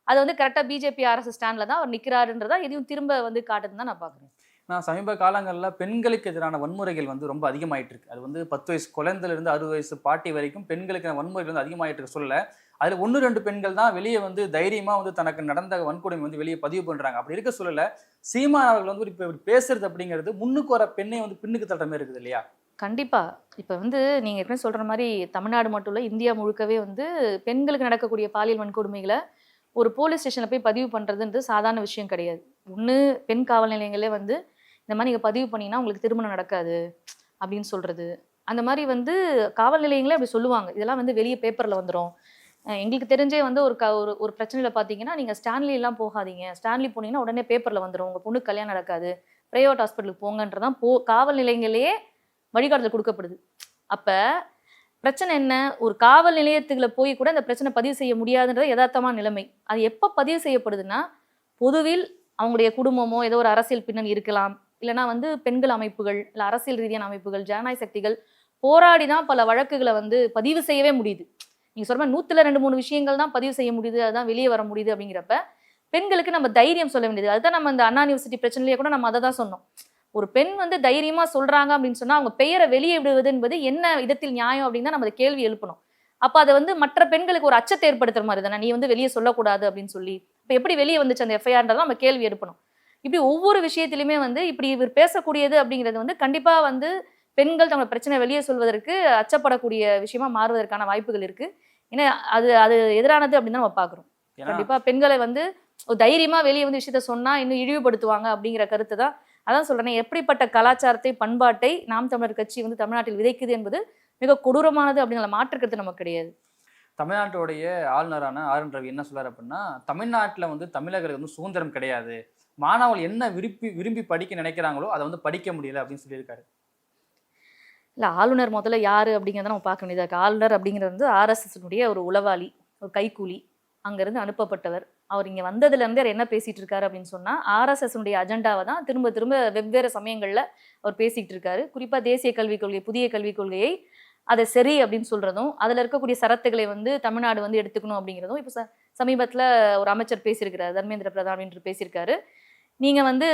அது வந்து கரெக்டாக பிஜேபி அரசு ஸ்டாண்டில் தான் அவர் நிற்கிறாருன்றதா எதையும் திரும்ப வந்து காட்டுதுன்னு தான் நான் பார்க்குறேன். நான் சமீப காலங்களில் பெண்களுக்கு எதிரான வன்முறைகள் வந்து ரொம்ப அதிகமாயிட்டு இருக்கு. அது வந்து பத்து வயசு குழந்தையிலிருந்து அறுபது வயசு பாட்டி வரைக்கும் பெண்களுக்கு வன்முறைகள் வந்து அதிகமாயிட்டு இருக்கு சொல்ல அதில் ஒன்று ரெண்டு பெண்கள் தான் வெளியே வந்து தைரியமாக வந்து தனக்கு நடந்த வன்கொடுமை வந்து வெளியே பதிவு பண்ணுறாங்க அப்படி இருக்க சொல்லலை. சீமான் அவர்கள் வந்து இப்போ பேசுறது அப்படிங்கிறது முன்னுக்கு வர பெண்ணை வந்து பின்னுக்கு தள்ளுற மாதிரி இருக்குது இல்லையா? கண்டிப்பா. இப்போ வந்து நீங்க ஏற்கனவே சொல்ற மாதிரி தமிழ்நாடு மட்டும் இல்லை இந்தியா முழுக்கவே வந்து பெண்களுக்கு நடக்கக்கூடிய பாலியல் வன்கொடுமைகளை ஒரு போலீஸ் ஸ்டேஷனில் போய் பதிவு பண்ணுறதுன்றது சாதாரண விஷயம் கிடையாது. ஒன்று பெண் காவல் நிலையங்களே வந்து இந்த மாதிரி நீங்கள் பதிவு பண்ணீங்கன்னா உங்களுக்கு திருமணம் நடக்காது அப்படின்னு சொல்கிறது அந்த மாதிரி வந்து காவல் நிலையங்களே அப்படி சொல்லுவாங்க. இதெல்லாம் வந்து வெளியே பேப்பரில் வந்துடும் எங்களுக்கு தெரிஞ்சே வந்து ஒரு க ஒரு ஒரு பிரச்சனையில் பார்த்தீங்கன்னா நீங்கள் ஸ்டான்லி எல்லாம் போகாதீங்க. ஸ்டான்லி போனீங்கன்னா உடனே பேப்பரில் வந்துடும் உங்கள் பொண்ணு கல்யாணம் நடக்காது. ப்ரைவேட் ஹாஸ்பிட்டலுக்கு போங்கன்றதான் போ காவல் நிலையங்களே வழிகாட்டுதல் கொடுக்கப்படுது. அப்போ பிரச்சனை என்ன? ஒரு காவல் நிலையத்துக்குள்ள போய் கூட அந்த பிரச்சனை பதிவு செய்ய முடியாதுன்றது யதார்த்தமான நிலைமை. அது எப்போ பதிவு செய்யப்படுதுன்னா பொதுவில் அவங்களுடைய குடும்பமோ ஏதோ ஒரு அரசியல் பின்னணி இருக்கலாம். இல்லைன்னா வந்து பெண்கள் அமைப்புகள் இல்லை அரசியல் ரீதியான அமைப்புகள் ஜனநாயக சக்திகள் போராடி தான் பல வழக்குகளை வந்து பதிவு செய்யவே முடியுது. நீங்கள் சொல்கிற மாதிரி ரெண்டு மூணு விஷயங்கள் தான் பதிவு செய்ய முடியுது அதுதான் வெளியே வர முடியுது அப்படிங்கிறப்ப பெண்களுக்கு நம்ம தைரியம் சொல்ல வேண்டியது. அதுதான் நம்ம இந்த அண்ணா யூனிவர்சிட்டி பிரச்சனையிலேயே கூட நம்ம அதை தான் சொன்னோம். ஒரு பெண் வந்து தைரியமா சொல்றாங்க அப்படின்னு சொன்னா அவங்க பெயரை வெளியே விடுவது என்பது என்ன விதத்தில் நியாயம் அப்படின்னு தான் நம்ம கேள்வி எழுப்பணும். அப்ப அதை வந்து மற்ற பெண்களுக்கு ஒரு அச்சத்தை ஏற்படுத்துற மாதிரி தானே? நீ வந்து வெளியே சொல்லக்கூடாது அப்படின்னு சொல்லி. இப்ப எப்படி வெளியே வந்துச்சு அந்த எஃப்ஐஆர்ன்றதை நம்ம கேள்வி எழுப்பணும். இப்படி ஒவ்வொரு விஷயத்திலுமே வந்து இப்படி இவர் பேசக்கூடியது அப்படிங்கிறது வந்து கண்டிப்பா வந்து பெண்கள் தங்களோட பிரச்சனை வெளியே சொல்வதற்கு அச்சப்படக்கூடிய விஷயமா மாறுவதற்கான வாய்ப்புகள் இருக்கு. ஏன்னா அது அது எதிரானது அப்படின்னு தான் நம்ம பாக்குறோம் கண்டிப்பா பெண்களை வந்து ஒரு தைரியமா வெளியே வந்து விஷயத்த சொன்னா இன்னும் இழிவுபடுத்துவாங்க அப்படிங்கிற கருத்து தான் அதான் சொல்றேன் எப்படிப்பட்ட கலாச்சாரத்தை பண்பாட்டை நாம் தமிழர் கட்சி வந்து தமிழ்நாட்டில் விதைக்குது என்பது மிக கொடூரமானது அப்படிங்கிற மாற்றுக்கிறது நமக்கு கிடையாது. தமிழ்நாட்டுடைய ஆளுநரான ஆர். என். ரவி என்ன சொல்றாரு அப்படின்னா தமிழ்நாட்டில் வந்து தமிழர்களுக்கு வந்து சுதந்திரம் கிடையாது. மாணவர்கள் என்ன விரும்பி விரும்பி படிக்க நினைக்கிறாங்களோ அதை வந்து படிக்க முடியல அப்படின்னு சொல்லியிருக்காரு. இல்ல ஆளுநர் முதல்ல யாரு அப்படிங்கிறத நம்ம பார்க்க வேண்டியதா இருக்கு. ஆளுநர் அப்படிங்கிறது வந்து ஆர்எஸ்எஸ்னுடைய ஒரு உளவாளி ஒரு கைக்கூலி அங்கிருந்து அனுப்பப்பட்டவர். அவர் இங்கே வந்ததுலேருந்து அவர் என்ன பேசிகிட்டு இருக்காரு அப்படின்னு சொன்னால் ஆர்எஸ்எஸ்னுடைய அஜெண்டாவை தான் திரும்ப திரும்ப வெவ்வேறு சமயங்களில் அவர் பேசிக்கிட்டு இருக்காரு. குறிப்பாக தேசிய கல்விக் கொள்கை புதிய கல்விக் கொள்கையை அதை சரி அப்படின்னு சொல்கிறதும் அதில் இருக்கக்கூடிய சரத்துகளை வந்து தமிழ்நாடு வந்து எடுத்துக்கணும் அப்படிங்கிறதும் இப்போ ச சமீபத்தில் ஒரு அமைச்சர் பேசியிருக்கிறார் தர்மேந்திர பிரதான் என்று பேசியிருக்காரு. நீங்கள் வந்து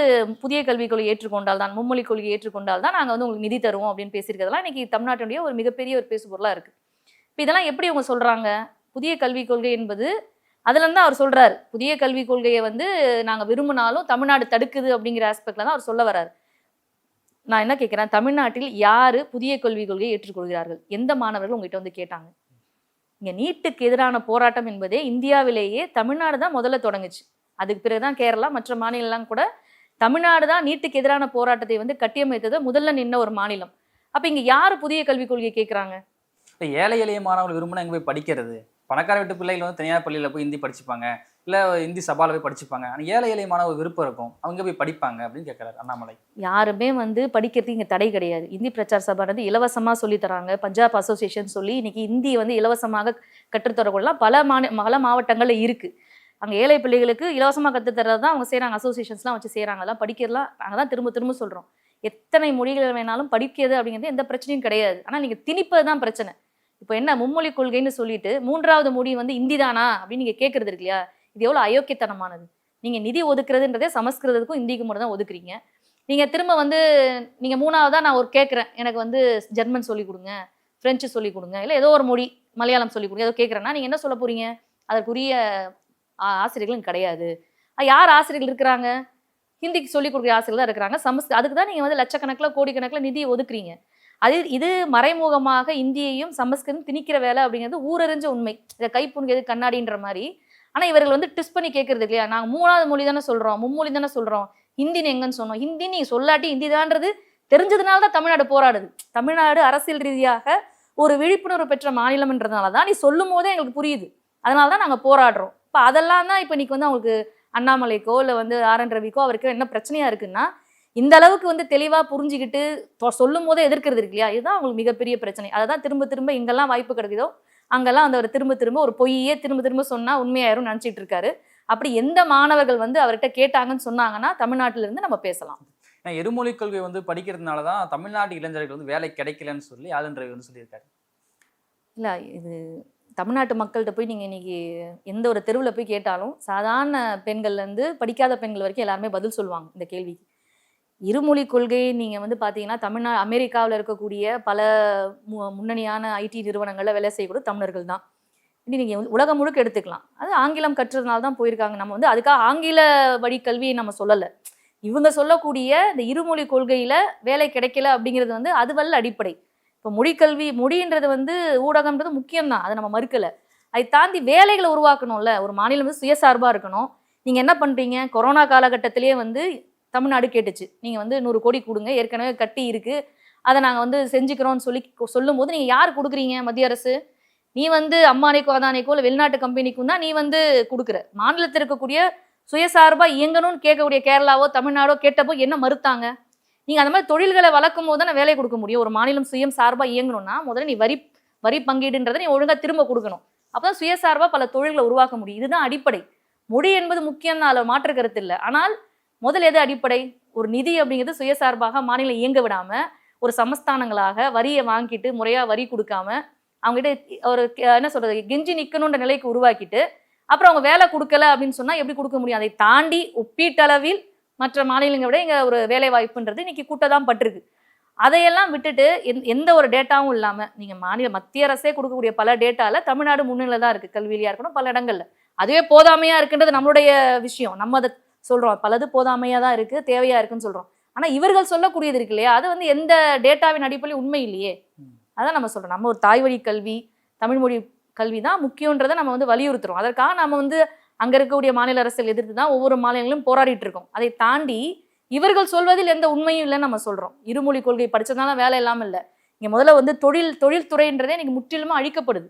புதிய கல்விக் கொள்கை ஏற்றுக்கொண்டால் தான் மும்மொழி கொள்கை ஏற்றுக்கொண்டால் தான் நாங்கள் வந்து உங்களுக்கு நிதி தருவோம் அப்படின்னு பேசியிருக்கிறதெல்லாம் இன்றைக்கி தமிழ்நாட்டினுடைய ஒரு மிகப்பெரிய ஒரு பேசுபொருளாக இருக்குது இப்போ இதெல்லாம் எப்படி அவங்க சொல்கிறாங்க புதிய கல்விக் கொள்கை என்பது அதுலேருந்து அவர் சொல்கிறார் புதிய கல்விக் கொள்கையை வந்து நாங்கள் விரும்பினாலும் தமிழ்நாடு தடுக்குது அப்படிங்கிற ஆஸ்பெக்டில் தான் அவர் சொல்ல வர்றார். நான் என்ன கேட்குறேன் தமிழ்நாட்டில் யார் புதிய கல்விக் கொள்கையை ஏற்றுக்கொள்கிறார்கள்? எந்த மாணவர்கள் உங்ககிட்ட வந்து கேட்டாங்க? இங்கே நீட்டுக்கு எதிரான போராட்டம் என்பதே இந்தியாவிலேயே தமிழ்நாடு தான் முதல்ல தொடங்குச்சு. அதுக்கு பிறகுதான் கேரளா மற்ற மாநிலம்லாம் கூட தமிழ்நாடு தான் நீட்டுக்கு எதிரான போராட்டத்தை வந்து கட்டியமைத்தது முதல்ல நின்ன ஒரு மாநிலம். அப்போ இங்கே யார் புதிய கல்விக் கொள்கையை கேட்குறாங்க இப்போ ஏழை எளிய மாணவர்கள் விரும்பினா எங்கே போய் படிக்கிறது? பணக்கார வீட்டு பிள்ளைகள் வந்து தனியார் பள்ளியில் போய் ஹிந்தி படிச்சுப்பாங்க. இல்லை இந்தி சபாவில் போய் படிச்சுப்பாங்க. ஆனால் ஏழை ஏழை மாணவர் விருப்பம் இருக்கும். அவங்க போய் படிப்பாங்க அப்படின்னு கேட்குறாரு அண்ணாமலை. யாருமே வந்து படிக்கிறதுக்கு இங்கே தடை கிடையாது. இந்தி பிரச்சார சபானது இலவசமாக சொல்லி தராங்க. பஞ்சாப் அசோசியேஷன் சொல்லி இன்னைக்கு இந்தி வந்து இலவசமாக கற்றுத்தரக்குள்ளலாம் பல மாநில பல மாவட்டங்களில் இருக்குது அங்கே ஏழை பிள்ளைகளுக்கு இலவசமாக கற்றுத்தரது தான் அவங்க செய்கிறாங்க அசோசியேஷன்ஸ்லாம் வச்சு செய்கிறாங்க அதெல்லாம் படிக்கிறதுலாம் நாங்கள் தான் திரும்ப திரும்ப சொல்கிறோம் எத்தனை மொழிகள் வேணாலும் படிக்கிறது அப்படிங்கிறது எந்த பிரச்சனையும் கிடையாது. ஆனால் நீங்கள் திணிப்பது தான் பிரச்சனை. இப்போ என்ன மும்மொழி கொள்கைன்னு சொல்லிட்டு மூன்றாவது மொழி வந்து இந்தி தானா அப்படின்னு நீங்கள் கேட்குறது இருக்கு இல்லையா? இது எவ்வளோ அயோக்கியத்தனமானது. நீங்கள் நிதி ஒதுக்குறதுன்றதே சமஸ்கிருதத்துக்கும் இந்திக்கும் மட்டும் தான் ஒதுக்குறீங்க. நீங்கள் திரும்ப வந்து நீங்கள் மூணாவதா நான் ஒரு கேட்குறேன் எனக்கு வந்து ஜெர்மன் சொல்லி கொடுங்க ஃப்ரெஞ்சு சொல்லி கொடுங்க இல்லை ஏதோ ஒரு மொழி மலையாளம் சொல்லி கொடுங்க ஏதோ கேட்குறேன்னா நீங்கள் என்ன சொல்ல போறீங்க? அதற்குரிய ஆசிரியர்களும் கிடையாது. யார் ஆசிரியர்கள் இருக்கிறாங்க? ஹிந்திக்கு சொல்லிக் கொடுக்குற ஆசிரியர்கள் தான் இருக்கிறாங்க. சமஸ் அதுக்கு தான் நீங்கள் வந்து லட்சக்கணக்கில் கோடிக்கணக்கில் நிதி ஒதுக்குறீங்க. அது இது மறைமுகமாக இந்தியையும் சமஸ்கிருதம் திணிக்கிற வேலை அப்படிங்கிறது ஊரறிஞ்ச உண்மை. இதை கைப்புண்கிறது கண்ணாடின்ற மாதிரி. ஆனால் இவர்கள் வந்து டிஸ்ட் பண்ணி கேட்கறது இல்லையா? நாங்கள் மூணாவது மொழி தானே சொல்கிறோம் மும்மொழி தானே சொல்கிறோம் ஹிந்தின்னு எங்கன்னு சொன்னோம். ஹிந்தி நீ சொல்லாட்டி ஹிந்தி தான்றது தெரிஞ்சதுனால தான் தமிழ்நாடு போராடுது. தமிழ்நாடு அரசியல் ரீதியாக ஒரு விழிப்புணர்வு பெற்ற மாநிலம்ன்றதுனால தான் நீ சொல்லும் போதே எங்களுக்கு புரியுது. அதனால தான் நாங்கள் போராடுறோம். இப்போ அதெல்லாம் தான் இப்போ இன்னைக்கு வந்து அவங்களுக்கு அண்ணாமலைக்கோ இல்லை வந்து ஆர் என் ரவிக்கோ அவருக்கு என்ன பிரச்சனையாக இருக்குன்னா இந்த அளவுக்கு வந்து தெளிவாக புரிஞ்சுக்கிட்டு சொல்லும் போதே எதிர்க்கிறது இருக்கு இல்லையா? இதுதான் அவங்களுக்கு மிகப்பெரிய பிரச்சனை. அதை தான் திரும்ப திரும்ப எங்கெல்லாம் வாய்ப்பு கிடைக்குதோ அங்கெல்லாம் அந்த ஒரு திரும்ப திரும்ப ஒரு பொய்யே திரும்ப திரும்ப சொன்னால் உண்மையாயிரும் நினச்சிட்டு இருக்காரு. அப்படி எந்த மாணவர்கள் வந்து அவர்கிட்ட கேட்டாங்கன்னு சொன்னாங்கன்னா தமிழ்நாட்டில இருந்து நம்ம பேசலாம். ஏன்னா எருமொழி கொள்கை வந்து படிக்கிறதுனால தான் தமிழ்நாட்டு இளைஞர்கள் வந்து வேலை கிடைக்கலன்னு சொல்லி ரவி வந்து சொல்லியிருக்காரு. இல்லை இது தமிழ்நாட்டு மக்கள்கிட்ட போய் நீங்கள் இன்னைக்கு எந்த ஒரு தெருவில் போய் கேட்டாலும் சாதாரண பெண்கள்லேருந்து படிக்காத பெண்கள் வரைக்கும் எல்லாருமே பதில் சொல்லுவாங்க இந்த கேள்விக்கு. இருமொழி கொள்கை நீங்கள் வந்து பார்த்தீங்கன்னா தமிழ்நா அமெரிக்காவில் இருக்கக்கூடிய பல மு- முன்னணியான ஐடி நிறுவனங்களில் வேலை செய்யக்கூடிய தமிழர்கள் தான். இப்படி நீங்கள் உலகம் முழுக்க எடுத்துக்கலாம். அது ஆங்கிலம் கற்றதுனால தான் போயிருக்காங்க. நம்ம வந்து அதுக்காக ஆங்கில வழி கல்வியை நம்ம சொல்லலை. இவங்க சொல்லக்கூடிய இந்த இருமொழி கொள்கையில் வேலை கிடைக்கல அப்படிங்கிறது வந்து அதுவல்ல அடிப்படை. இப்போ மொழிக்கல்வி மொழின்றது வந்து ஊடகம்ன்றது முக்கியம்தான் அதை நம்ம மறுக்கலை. அதை தாண்டி வேலைகளை உருவாக்கணும்ல. ஒரு மாநிலம் வந்து சுயசார்பாக இருக்கணும். நீங்கள் என்ன பண்ணுறீங்க கொரோனா காலகட்டத்திலேயே வந்து தமிழ்நாடு கேட்டுச்சு. நீங்கள் வந்து நூறு கோடி கொடுங்க. ஏற்கனவே கட்டி இருக்குது அதை நாங்கள் வந்து செஞ்சுக்கிறோம்னு சொல்லி சொல்லும்போது நீங்கள் யார் கொடுக்குறீங்க மத்திய அரசு? நீ வந்து அம்மானைக்கோ அதானைக்கோ இல்லை வெளிநாட்டு கம்பெனிக்கும் தான் நீ வந்து கொடுக்குற. மாநிலத்தில் இருக்கக்கூடிய சுயசார்பாக இயங்கணும்னு கேட்கக்கூடிய கேரளாவோ தமிழ்நாடோ கேட்டப்போ என்ன மறுத்தாங்க? நீங்கள் அந்த மாதிரி தொழில்களை வளர்க்கும் போது தானே வேலை கொடுக்க முடியும். ஒரு மாநிலம் சுயம் சார்பாக இயங்கணும்னா முதல்ல நீ வரி வரி பங்கீடுன்றதை நீ ஒழுங்காக திரும்ப கொடுக்கணும். அப்போ தான் சுயசார்பாக பல தொழில்களை உருவாக்க முடியும். இதுதான் அடிப்படை. மொழி என்பது முக்கியம் தான் அதில் மாற்று கருத்து இல்லை. ஆனால் முதல் எது அடிப்படை? ஒரு நிதி அப்படிங்கிறது சுயசார்பாக மாநிலம் இயங்க விடாம ஒரு சமஸ்தானங்களாக வரியை வாங்கிட்டு முறையா வரி கொடுக்காம அவங்ககிட்ட ஒரு என்ன சொல்றது கெஞ்சி நிற்கணுன்ற நிலைக்கு உருவாக்கிட்டு அப்புறம் அவங்க வேலை கொடுக்கல அப்படின்னு சொன்னா எப்படி கொடுக்க முடியும்? அதை தாண்டி ஒப்பீட்டளவில் மற்ற மாநிலங்களை விட இங்க ஒரு வேலை வாய்ப்புன்றது இன்னைக்கு கூட்டதான் பட்டிருக்கு. அதையெல்லாம் விட்டுட்டு எந்த- எந்த ஒரு டேட்டாவும் இல்லாம நீங்க மாநில மத்திய அரசே கொடுக்கக்கூடிய பல டேட்டால தமிழ்நாடு முன்னிலை தான் இருக்கு. கல்வியிலையா இருக்கணும் பல இடங்கள்ல. அதுவே போதாமையா இருக்குன்றது நம்மளுடைய விஷயம். நம்ம அதை சொல்றோம். பலது போதாமையா தான் இருக்கு தேவையா இருக்குன்னு சொல்றோம். ஆனா இவர்கள் சொல்லக்கூடியது இருக்கு இல்லையா? அது வந்து எந்த டேட்டாவின் அடிப்படையில் உண்மை இல்லையே. அதான் நம்ம சொல்றோம். நம்ம ஒரு தாய்வழி கல்வி தமிழ் மொழி கல்வி தான் முக்கியன்றதை நம்ம வந்து வலியுறுத்துறோம். அதற்காக நம்ம வந்து அங்க இருக்கக்கூடிய மாநில அரசியல் எதிர்த்து தான் ஒவ்வொரு மாநிலங்களும் போராடிட்டு இருக்கோம். அதை தாண்டி இவர்கள் சொல்வதில் எந்த உண்மையும் இல்லைன்னு நம்ம சொல்றோம். இருமொழி கொள்கை படிச்சதுனால வேலை இல்லாம இல்லை. இங்க முதல்ல வந்து தொழில் தொழில்துறைன்றதே இன்னைக்கு முற்றிலுமா அழிக்கப்படுது.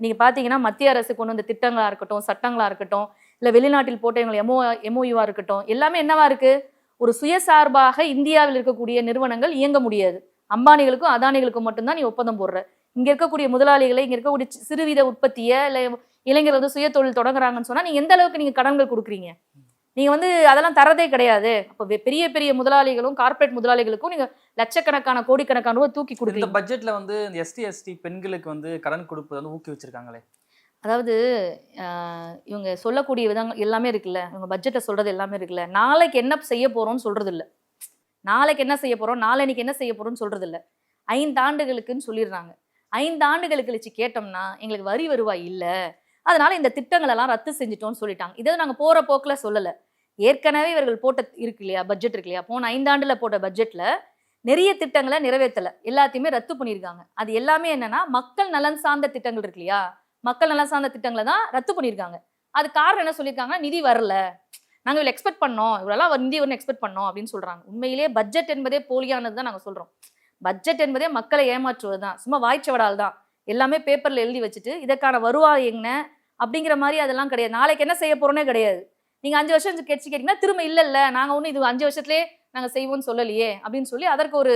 நீங்க பாத்தீங்கன்னா மத்திய அரசு கொண்டு வந்த திட்டங்களா இருக்கட்டும் சட்டங்களா இருக்கட்டும் இல்ல வெளிநாட்டில் போட்ட இவங்க எம்ஓ எம்ஓயுவா இருக்கட்டும் எல்லாமே என்னவா இருக்கு? ஒரு சுயசார்பாக இந்தியாவில் இருக்கக்கூடிய நிறுவனங்கள் இயங்க முடியாது. அம்பானிகளுக்கும் அதானிகளுக்கும் மட்டும்தான் நீ ஒப்பந்தம் போடுற. இங்க இருக்கக்கூடிய முதலாளிகளை இங்க இருக்கக்கூடிய சிறுவித உற்பத்தியை இல்ல இளைஞர்கள் வந்து சுய தொழில் தொடங்குறாங்கன்னு சொன்னா நீங்க எந்த அளவுக்கு நீங்க கடன்கள் கொடுக்குறீங்க? நீங்க வந்து அதெல்லாம் தரதே கிடையாது. அப்போ பெரிய பெரிய முதலாளிகளும் கார்ப்பரேட் முதலாளிகளுக்கும் நீங்க லட்சக்கணக்கான கோடிக்கணக்கான ரூபாய் தூக்கி இந்த கொடுக்குறீங்க. பட்ஜெட்ல வந்து இந்த எஸ்டி எஸ்டி பெண்களுக்கு வந்து கடன் கொடுப்பது வந்து ஊக்குவிச்சிருக்காங்களே. அதாவது இவங்க சொல்லக்கூடிய விதங்கள் எல்லாமே இருக்குல்ல. இவங்க பட்ஜெட்டை சொல்றது எல்லாமே இருக்குல்ல. நாளைக்கு என்ன செய்ய போறோம்னு சொல்றது இல்லை நாளைக்கு என்ன செய்ய போறோம்? நாளைக்கு என்ன செய்ய போறோம்னு சொல்றது இல்லை ஐந்து ஆண்டுகளுக்குன்னு சொல்லிடுறாங்க. ஐந்து கழிச்சு கேட்டோம்னா எங்களுக்கு வரி வருவாய் இல்லை. அதனால இந்த திட்டங்கள் எல்லாம் ரத்து செஞ்சுட்டோம்னு சொல்லிட்டாங்க. இதை நாங்கள் போற போக்கில் சொல்லலை. ஏற்கனவே இவர்கள் போட்ட இருக்கு இல்லையா? பட்ஜெட் இருக்கு இல்லையா? போன ஐந்தாண்டுல போட்ட பட்ஜெட்ல நிறைய திட்டங்களை நிறைவேற்றலை எல்லாத்தையுமே ரத்து பண்ணியிருக்காங்க. அது எல்லாமே என்னன்னா மக்கள் நலன் சார்ந்த திட்டங்கள் இருக்கு இல்லையா? மக்கள் நலன் சார்ந்த திட்டங்களை தான் ரத்து பண்ணியிருக்காங்க. அது காரணம் என்ன சொல்லியிருக்காங்க? நிதி வரல. நாங்கள் இவ்வளோ எக்ஸ்பெக்ட் பண்ணோம். இவ்வளோலாம் நிதி ஒன்று எக்ஸ்பெக்ட் பண்ணோம் அப்படின்னு சொல்கிறாங்க உண்மையிலேயே பட்ஜெட் என்பதே போலியானது தான் நாங்கள் சொல்கிறோம் பட்ஜெட் என்பதே மக்களை ஏமாற்றுவது தான். சும்மா வாய்ச்சவடால் தான். எல்லாமே பேப்பரில் எழுதி வச்சுட்டு இதற்கான வருவாய் என்ன அப்படிங்கிற மாதிரி அதெல்லாம் கிடையாது. நாளைக்கு என்ன செய்ய போகிறோனே கிடையாது. நீங்கள் அஞ்சு வருஷம் கெடிச்சு கேட்டிங்கன்னா திரும்ப இல்லை இல்லை நாங்கள் ஒன்றும் இது அஞ்சு வருஷத்துலேயே நாங்கள் செய்வோம்னு சொல்லலையே அப்படின்னு சொல்லி அதற்கு ஒரு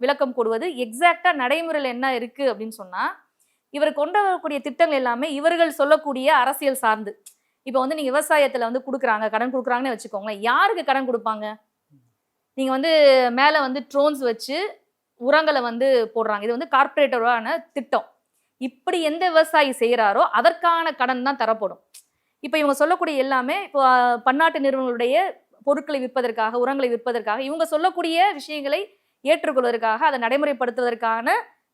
விளக்கம் கொடுவது எக்ஸாக்டாக நடைமுறையில் என்ன இருக்குது அப்படின்னு சொன்னால் இவர் கொண்டு வரக்கூடிய திட்டங்கள் எல்லாமே இவர்கள் சொல்லக்கூடிய அரசியல் சார்ந்து. இப்போ வந்து நீங்க விவசாயத்துல வந்து கொடுக்குறாங்க கடன் கொடுக்குறாங்கன்னு வச்சுக்கோங்களேன் யாருக்கு கடன் கொடுப்பாங்க? நீங்க வந்து மேலே வந்து ட்ரோன்ஸ் வச்சு உரங்களை வந்து போடுறாங்க. இது வந்து கார்பரேட்டரான திட்டம். இப்படி எந்த விவசாயி செய்கிறாரோ அதற்கான கடன் தான் தரப்படும். இப்போ இவங்க சொல்லக்கூடிய எல்லாமே இப்போ பன்னாட்டு நிறுவனங்களுடைய பொருட்களை விற்பதற்காக உரங்களை விற்பதற்காக இவங்க சொல்லக்கூடிய விஷயங்களை ஏற்றுக்கொள்வதற்காக அதை நடைமுறைப்படுத்துவதற்கான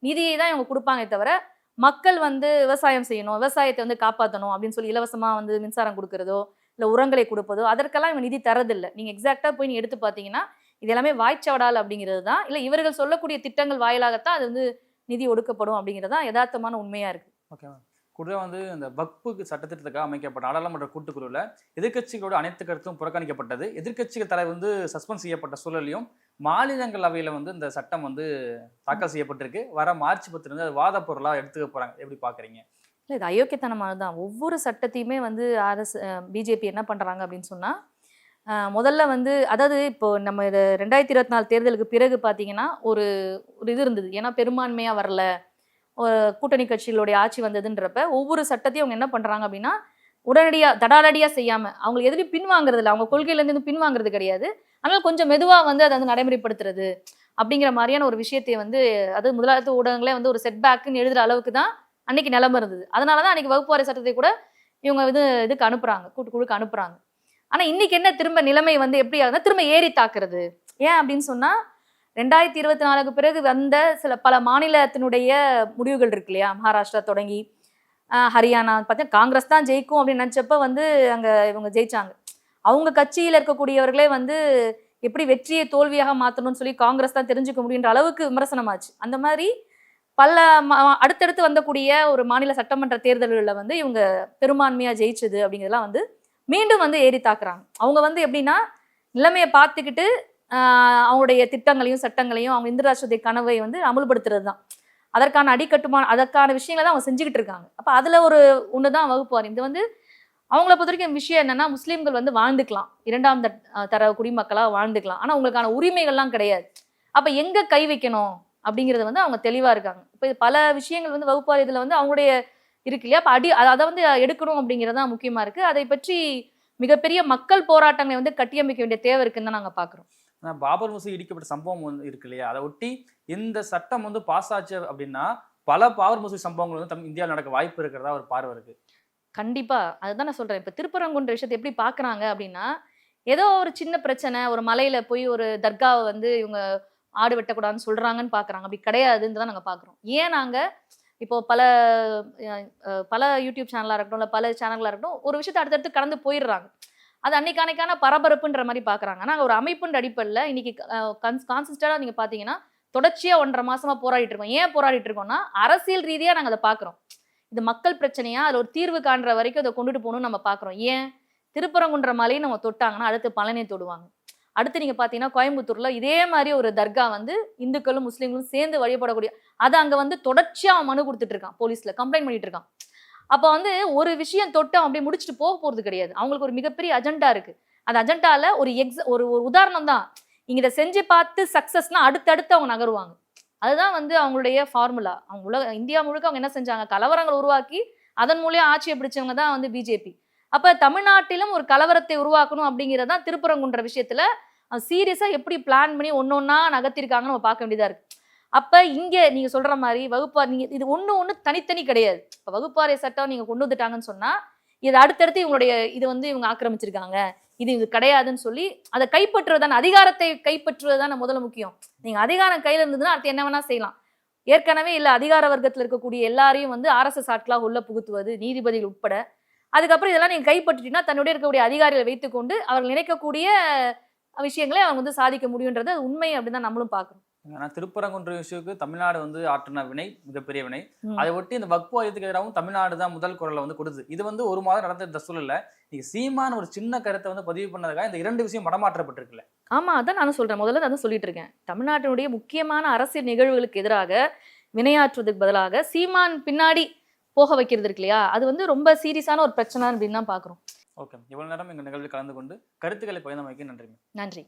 நிதியை தான் இவங்க கொடுப்பாங்க தவிர மக்கள் வந்து விவசாயம் செய்யணும் விவசாயத்தை வந்து காப்பாற்றணும் அப்படின்னு சொல்லி இலவசமாக வந்து மின்சாரம் கொடுக்கறதோ இல்லை உரங்களை கொடுப்பதோ அதற்கெல்லாம் இவன் நிதி தரதில்லை. நீங்கள் எக்ஸாக்டாக போய் நீ எடுத்து பார்த்தீங்கன்னா இது எல்லாமே வாய்ச்சவடால் அப்படிங்கிறது தான். இல்லை இவர்கள் சொல்லக்கூடிய திட்டங்கள் வாயிலாகத்தான் அது வந்து நிதி ஒடுக்கப்படும் அப்படிங்கிறது தான் யதார்த்தமான உண்மையாக இருக்குது ஓகே மேம் கூட வந்து இந்த வக்புக்கு சட்டத்திட்டத்துக்காக அமைக்கப்பட்ட நாடாளுமன்ற கூட்டுக்குழுவில் எதிர்க்கட்சிகளோட அனைத்து கருத்தும் புறக்கணிக்கப்பட்டது. எதிர்க்கட்சிகள் தலைவர் வந்து சஸ்பெண்ட் செய்யப்பட்ட சூழலையும் மாநிலங்களவையில் வந்து இந்த சட்டம் வந்து தாக்கல் செய்யப்பட்டிருக்கு. வர மார்ச் பத்திலிருந்து அது வாத பொருளாக எடுத்துக்க போகிறாங்க எப்படி பார்க்குறீங்க இல்லை இது அயோக்கியத்தனமானது தான். ஒவ்வொரு சட்டத்தையுமே வந்து அரசு பிஜேபி என்ன பண்ணுறாங்க அப்படின்னு சொன்னால் முதல்ல வந்து அதாவது இப்போ நம்ம இது ரெண்டாயிரத்தி இருபத்தி நாலு தேர்தலுக்கு பிறகு பார்த்தீங்கன்னா ஒரு ஒரு இது இருந்தது. ஏன்னா பெரும்பான்மையாக வரல. கூட்டணி கட்சிகளுடைய ஆட்சி வந்ததுன்றப்ப ஒவ்வொரு சட்டத்தையும் அவங்க என்ன பண்ணுறாங்க அப்படின்னா உடனடியாக தடாலடியாக செய்யாமல் அவங்களை எதிரையும் பின்வாங்குறது இல்லை அவங்க கொள்கையிலேருந்து எதுவும் பின்வாங்குறது கிடையாது. ஆனால் கொஞ்சம் மெதுவாக வந்து அதை வந்து நடைமுறைப்படுத்துறது அப்படிங்கிற மாதிரியான ஒரு விஷயத்தை வந்து அது முதலாளித்து ஊடகங்களே வந்து ஒரு செட்பேக்குன்னு எழுதுகிற அளவுக்கு தான் அன்னைக்கு நிலம இருந்தது. அதனால தான் அன்னைக்கு வகுப்பு சட்டத்தை கூட இவங்க இது இதுக்கு அனுப்புறாங்க. கூட்டுக்குழுக்கு அனுப்புறாங்க. ஆனால் இன்னைக்கு என்ன திரும்ப நிலைமை வந்து எப்படி ஆகுதுன்னா திரும்ப ஏறி தாக்குறது. ஏன் அப்படின்னு சொன்னால் ரெண்டாயிரத்தி இருபத்தி நாலுக்கு பிறகு வந்த சில பல மாநிலத்தினுடைய முடிவுகள் இருக்கு இல்லையா? மகாராஷ்டிரா தொடங்கி ஹரியானா பார்த்தீங்கன்னா காங்கிரஸ் தான் ஜெயிக்கும் அப்படின்னு நினச்சப்ப வந்து அங்கே இவங்க ஜெயிச்சாங்க. அவங்க கட்சியில் இருக்கக்கூடியவர்களே வந்து எப்படி வெற்றியை தோல்வியாக மாற்றணும்னு சொல்லி காங்கிரஸ் தான் தெரிஞ்சுக்க முடியுன்ற அளவுக்கு விமர்சனமாச்சு. அந்த மாதிரி பல ம- அடுத்தடுத்து வந்தக்கூடிய ஒரு மாநில சட்டமன்ற தேர்தல்களில் வந்து இவங்க பெரும்பான்மையாக ஜெயிச்சது அப்படிங்கிறதெல்லாம் வந்து மீண்டும் வந்து ஏறி தாக்குறாங்க. அவங்க வந்து எப்படின்னா நிலைமையை பார்த்துக்கிட்டு அவங்களுடைய திட்டங்களையும் சட்டங்களையும் அவங்க இந்திர ராஷ்டிரத்தை கனவை வந்து அமல்படுத்துறது தான் அதற்கான அடிக்கட்டுமான அதற்கான விஷயங்களை தான் அவங்க செஞ்சுக்கிட்டு இருக்காங்க. அப்போ அதில் ஒரு ஒன்று தான் வகுப்பார் இது வந்து அவங்கள பொறுத்த வரைக்கும் விஷயம் என்னன்னா முஸ்லீம்கள் வந்து வாழ்ந்துக்கலாம். இரண்டாம் தர குடிமக்களாக வாழ்ந்துக்கலாம். ஆனால் உங்களுக்கான உரிமைகள்லாம் கிடையாது. அப்போ எங்கே கை வைக்கணும் அப்படிங்கிறது வந்து அவங்க தெளிவாக இருக்காங்க. இப்போ பல விஷயங்கள் வந்து வகுப்பார் இதில் வந்து அவங்களுடைய இருக்கு இல்லையா? அப்போ அடி அதை வந்து எடுக்கணும் அப்படிங்கிறது தான் முக்கியமாக இருக்குது அதை பற்றி மிகப்பெரிய மக்கள் போராட்டங்களை வந்து கட்டியமைக்க வேண்டிய தேவை இருக்குன்னு தான் நாங்கள் பார்க்குறோம் ஆனால் பாபர் மசூதி இடிக்கப்பட்ட சம்பவம் வந்து இருக்கு இல்லையா? அதை ஒட்டி இந்த சட்டம் வந்து பாஸ் ஆச்சு அப்படின்னா பல பாபர் மசூதி சம்பவங்கள் வந்து தம் இந்தியாவில் நடக்க வாய்ப்பு இருக்கிறதா ஒரு பார்வை இருக்கு. கண்டிப்பா. அதுதான் நான் சொல்றேன். இப்போ திருப்பரங்குன்ற விஷயத்தை எப்படி பார்க்குறாங்க அப்படின்னா ஏதோ ஒரு சின்ன பிரச்சனை ஒரு மலையில போய் ஒரு தர்காவை வந்து இவங்க ஆடு வெட்டக்கூடாதுன்னு சொல்றாங்கன்னு பார்க்குறாங்க அப்படி கிடையாதுன்னு தான் நாங்கள் பார்க்குறோம் ஏன் நாங்க இப்போ பல பல யூடியூப் சேனலாக இருக்கட்டும் இல்லை பல சேனலாக இருக்கட்டும் ஒரு விஷயத்தை அடுத்தடுத்து கடந்து போயிடுறாங்க. அது அன்னைக்கு அன்னைக்கான பரபரப்புன்ற மாதிரி பார்க்குறாங்க நாங்கள் ஒரு அமைப்புன்ற அடிப்படையில் இன்னைக்கு கான்சிஸ்டண்டாக நீங்கள் பார்த்தீங்கன்னா தொடர்ச்சியாக ஒன்றரை மாசமாக போராடிட்டு இருக்கோம். ஏன் போராடிட்டு இருக்கோம்னா அரசியல் ரீதியாக நாங்கள் அதை பார்க்குறோம் இது மக்கள் பிரச்சனையாக அதில் ஒரு தீர்வு காண்ற வரைக்கும் அதை கொண்டுட்டு போகணும்னு நம்ம பார்க்குறோம் ஏன்? திருப்பரங்குன்ற மலையை நம்ம தொட்டாங்கன்னா அடுத்து பழனி தொடுவாங்க. அடுத்து நீங்கள் பார்த்தீங்கன்னா கோயம்புத்தூரில் இதே மாதிரி ஒரு தர்கா வந்து இந்துக்களும் முஸ்லீம்களும் சேர்ந்து வழிபடக்கூடிய அது அங்கே வந்து தொடர்ச்சியாக அவன் மனு கொடுத்துட்டு இருக்கான் போலீஸில். கம்ப்ளைண்ட் பண்ணிட்டு இருக்கான். அப்போ வந்து ஒரு விஷயம் தொட்டு அப்படி முடிச்சுட்டு போக போகிறது கிடையாது. அவங்களுக்கு ஒரு மிகப்பெரிய அஜெண்டா இருக்குது அந்த அஜெண்டாவில் ஒரு எக்ஸ ஒரு ஒரு உதாரணம் தான். இங்கே இதை செஞ்சு பார்த்து சக்ஸஸ்னால் அடுத்தடுத்து அவங்க நகருவாங்க. அதுதான் வந்து அவங்களுடைய ஃபார்முலா அவங்க உலக இந்தியா முழுக்க அவங்க என்ன செஞ்சாங்க? கலவரங்கள் உருவாக்கி அதன் மூலியம் ஆட்சியை பிடிச்சவங்க தான் வந்து பிஜேபி அப்போ தமிழ்நாட்டிலும் ஒரு கலவரத்தை உருவாக்கணும் அப்படிங்கிறதான் திருப்பரங்குன்ற விஷயத்தில் சீரியஸாக எப்படி பிளான் பண்ணி ஒன்று ஒன்றா நகர்த்திருக்காங்கன்னு நம்ம பார்க்க வேண்டியதாக இருக்குது அப்போ இங்கே நீங்கள் சொல்கிற மாதிரி வகுப்பார் நீங்கள் இது ஒன்று ஒன்று தனித்தனி கிடையாது. இப்போ வகுப்பாறை சட்டம் நீங்கள் கொண்டு வந்துட்டாங்கன்னு சொன்னால் இது அடுத்தடுத்து இவங்களுடைய இது வந்து இவங்க ஆக்கிரமிச்சிருக்காங்க. இது இது கிடையாதுன்னு சொல்லி அதை கைப்பற்றுவது தான் அதிகாரத்தை கைப்பற்றுவது தான் முதல்ல முக்கியம். நீங்கள் அதிகாரம் கையில் இருந்ததுன்னா அடுத்து என்ன வேணால் செய்யலாம். ஏற்கனவே இல்லை அதிகார வர்க்கத்தில் இருக்கக்கூடிய எல்லாரையும் வந்து ஆர்எஸ்எஸ் ஆட்களாக உள்ள புகுத்துவது நீதிபதிகள் உட்பட. அதுக்கப்புறம் இதெல்லாம் நீங்கள் கைப்பற்றிட்டீங்கன்னா தன்னுடைய இருக்கக்கூடிய அதிகாரிகளை வைத்துக்கொண்டு அவர்கள் நினைக்கக்கூடிய விஷயங்களை அவங்க வந்து சாதிக்க முடியுன்றது உண்மை அப்படின்னு தான் நம்மளும் பார்க்கணும். ஆனா திருப்பரங்குன்ற விஷயத்துக்கு தமிழ்நாடு வந்து ஆற்றின வினை மிகப்பெரிய வினை. அதை ஒட்டி இந்த வக்பு வாரியத்துக்கு எதிராகவும் தமிழ்நாடு தான் முதல் குரலை வந்து கொடுத்து இது வந்து ஒரு மாதம் நடந்த இந்த சூழல்ல நீங்க சீமான ஒரு சின்ன கருத்தை வந்து பதிவு பண்ணதுக்காக இந்த இரண்டு விஷயம் மடமாற்றப்பட்டிருக்குல்ல. ஆமா அதான் நானும் சொல்றேன். முதல்ல அதான் சொல்லிட்டு இருக்கேன். தமிழ்நாட்டினுடைய முக்கியமான அரசியல் நிகழ்வுகளுக்கு எதிராக வினையாற்றுவதற்கு பதிலாக சீமான் பின்னாடி போக வைக்கிறது இருக்கு இல்லையா? அது வந்து ரொம்ப சீரியஸான ஒரு பிரச்சனை அப்படின்னு தான் பார்க்குறோம். ஓகே. இவ்வளவு நேரம் எங்க நிகழ்வில் கலந்து கொண்டு கருத்துக்களை பகிர்ந்தமைக்கு நன்றி நன்றி.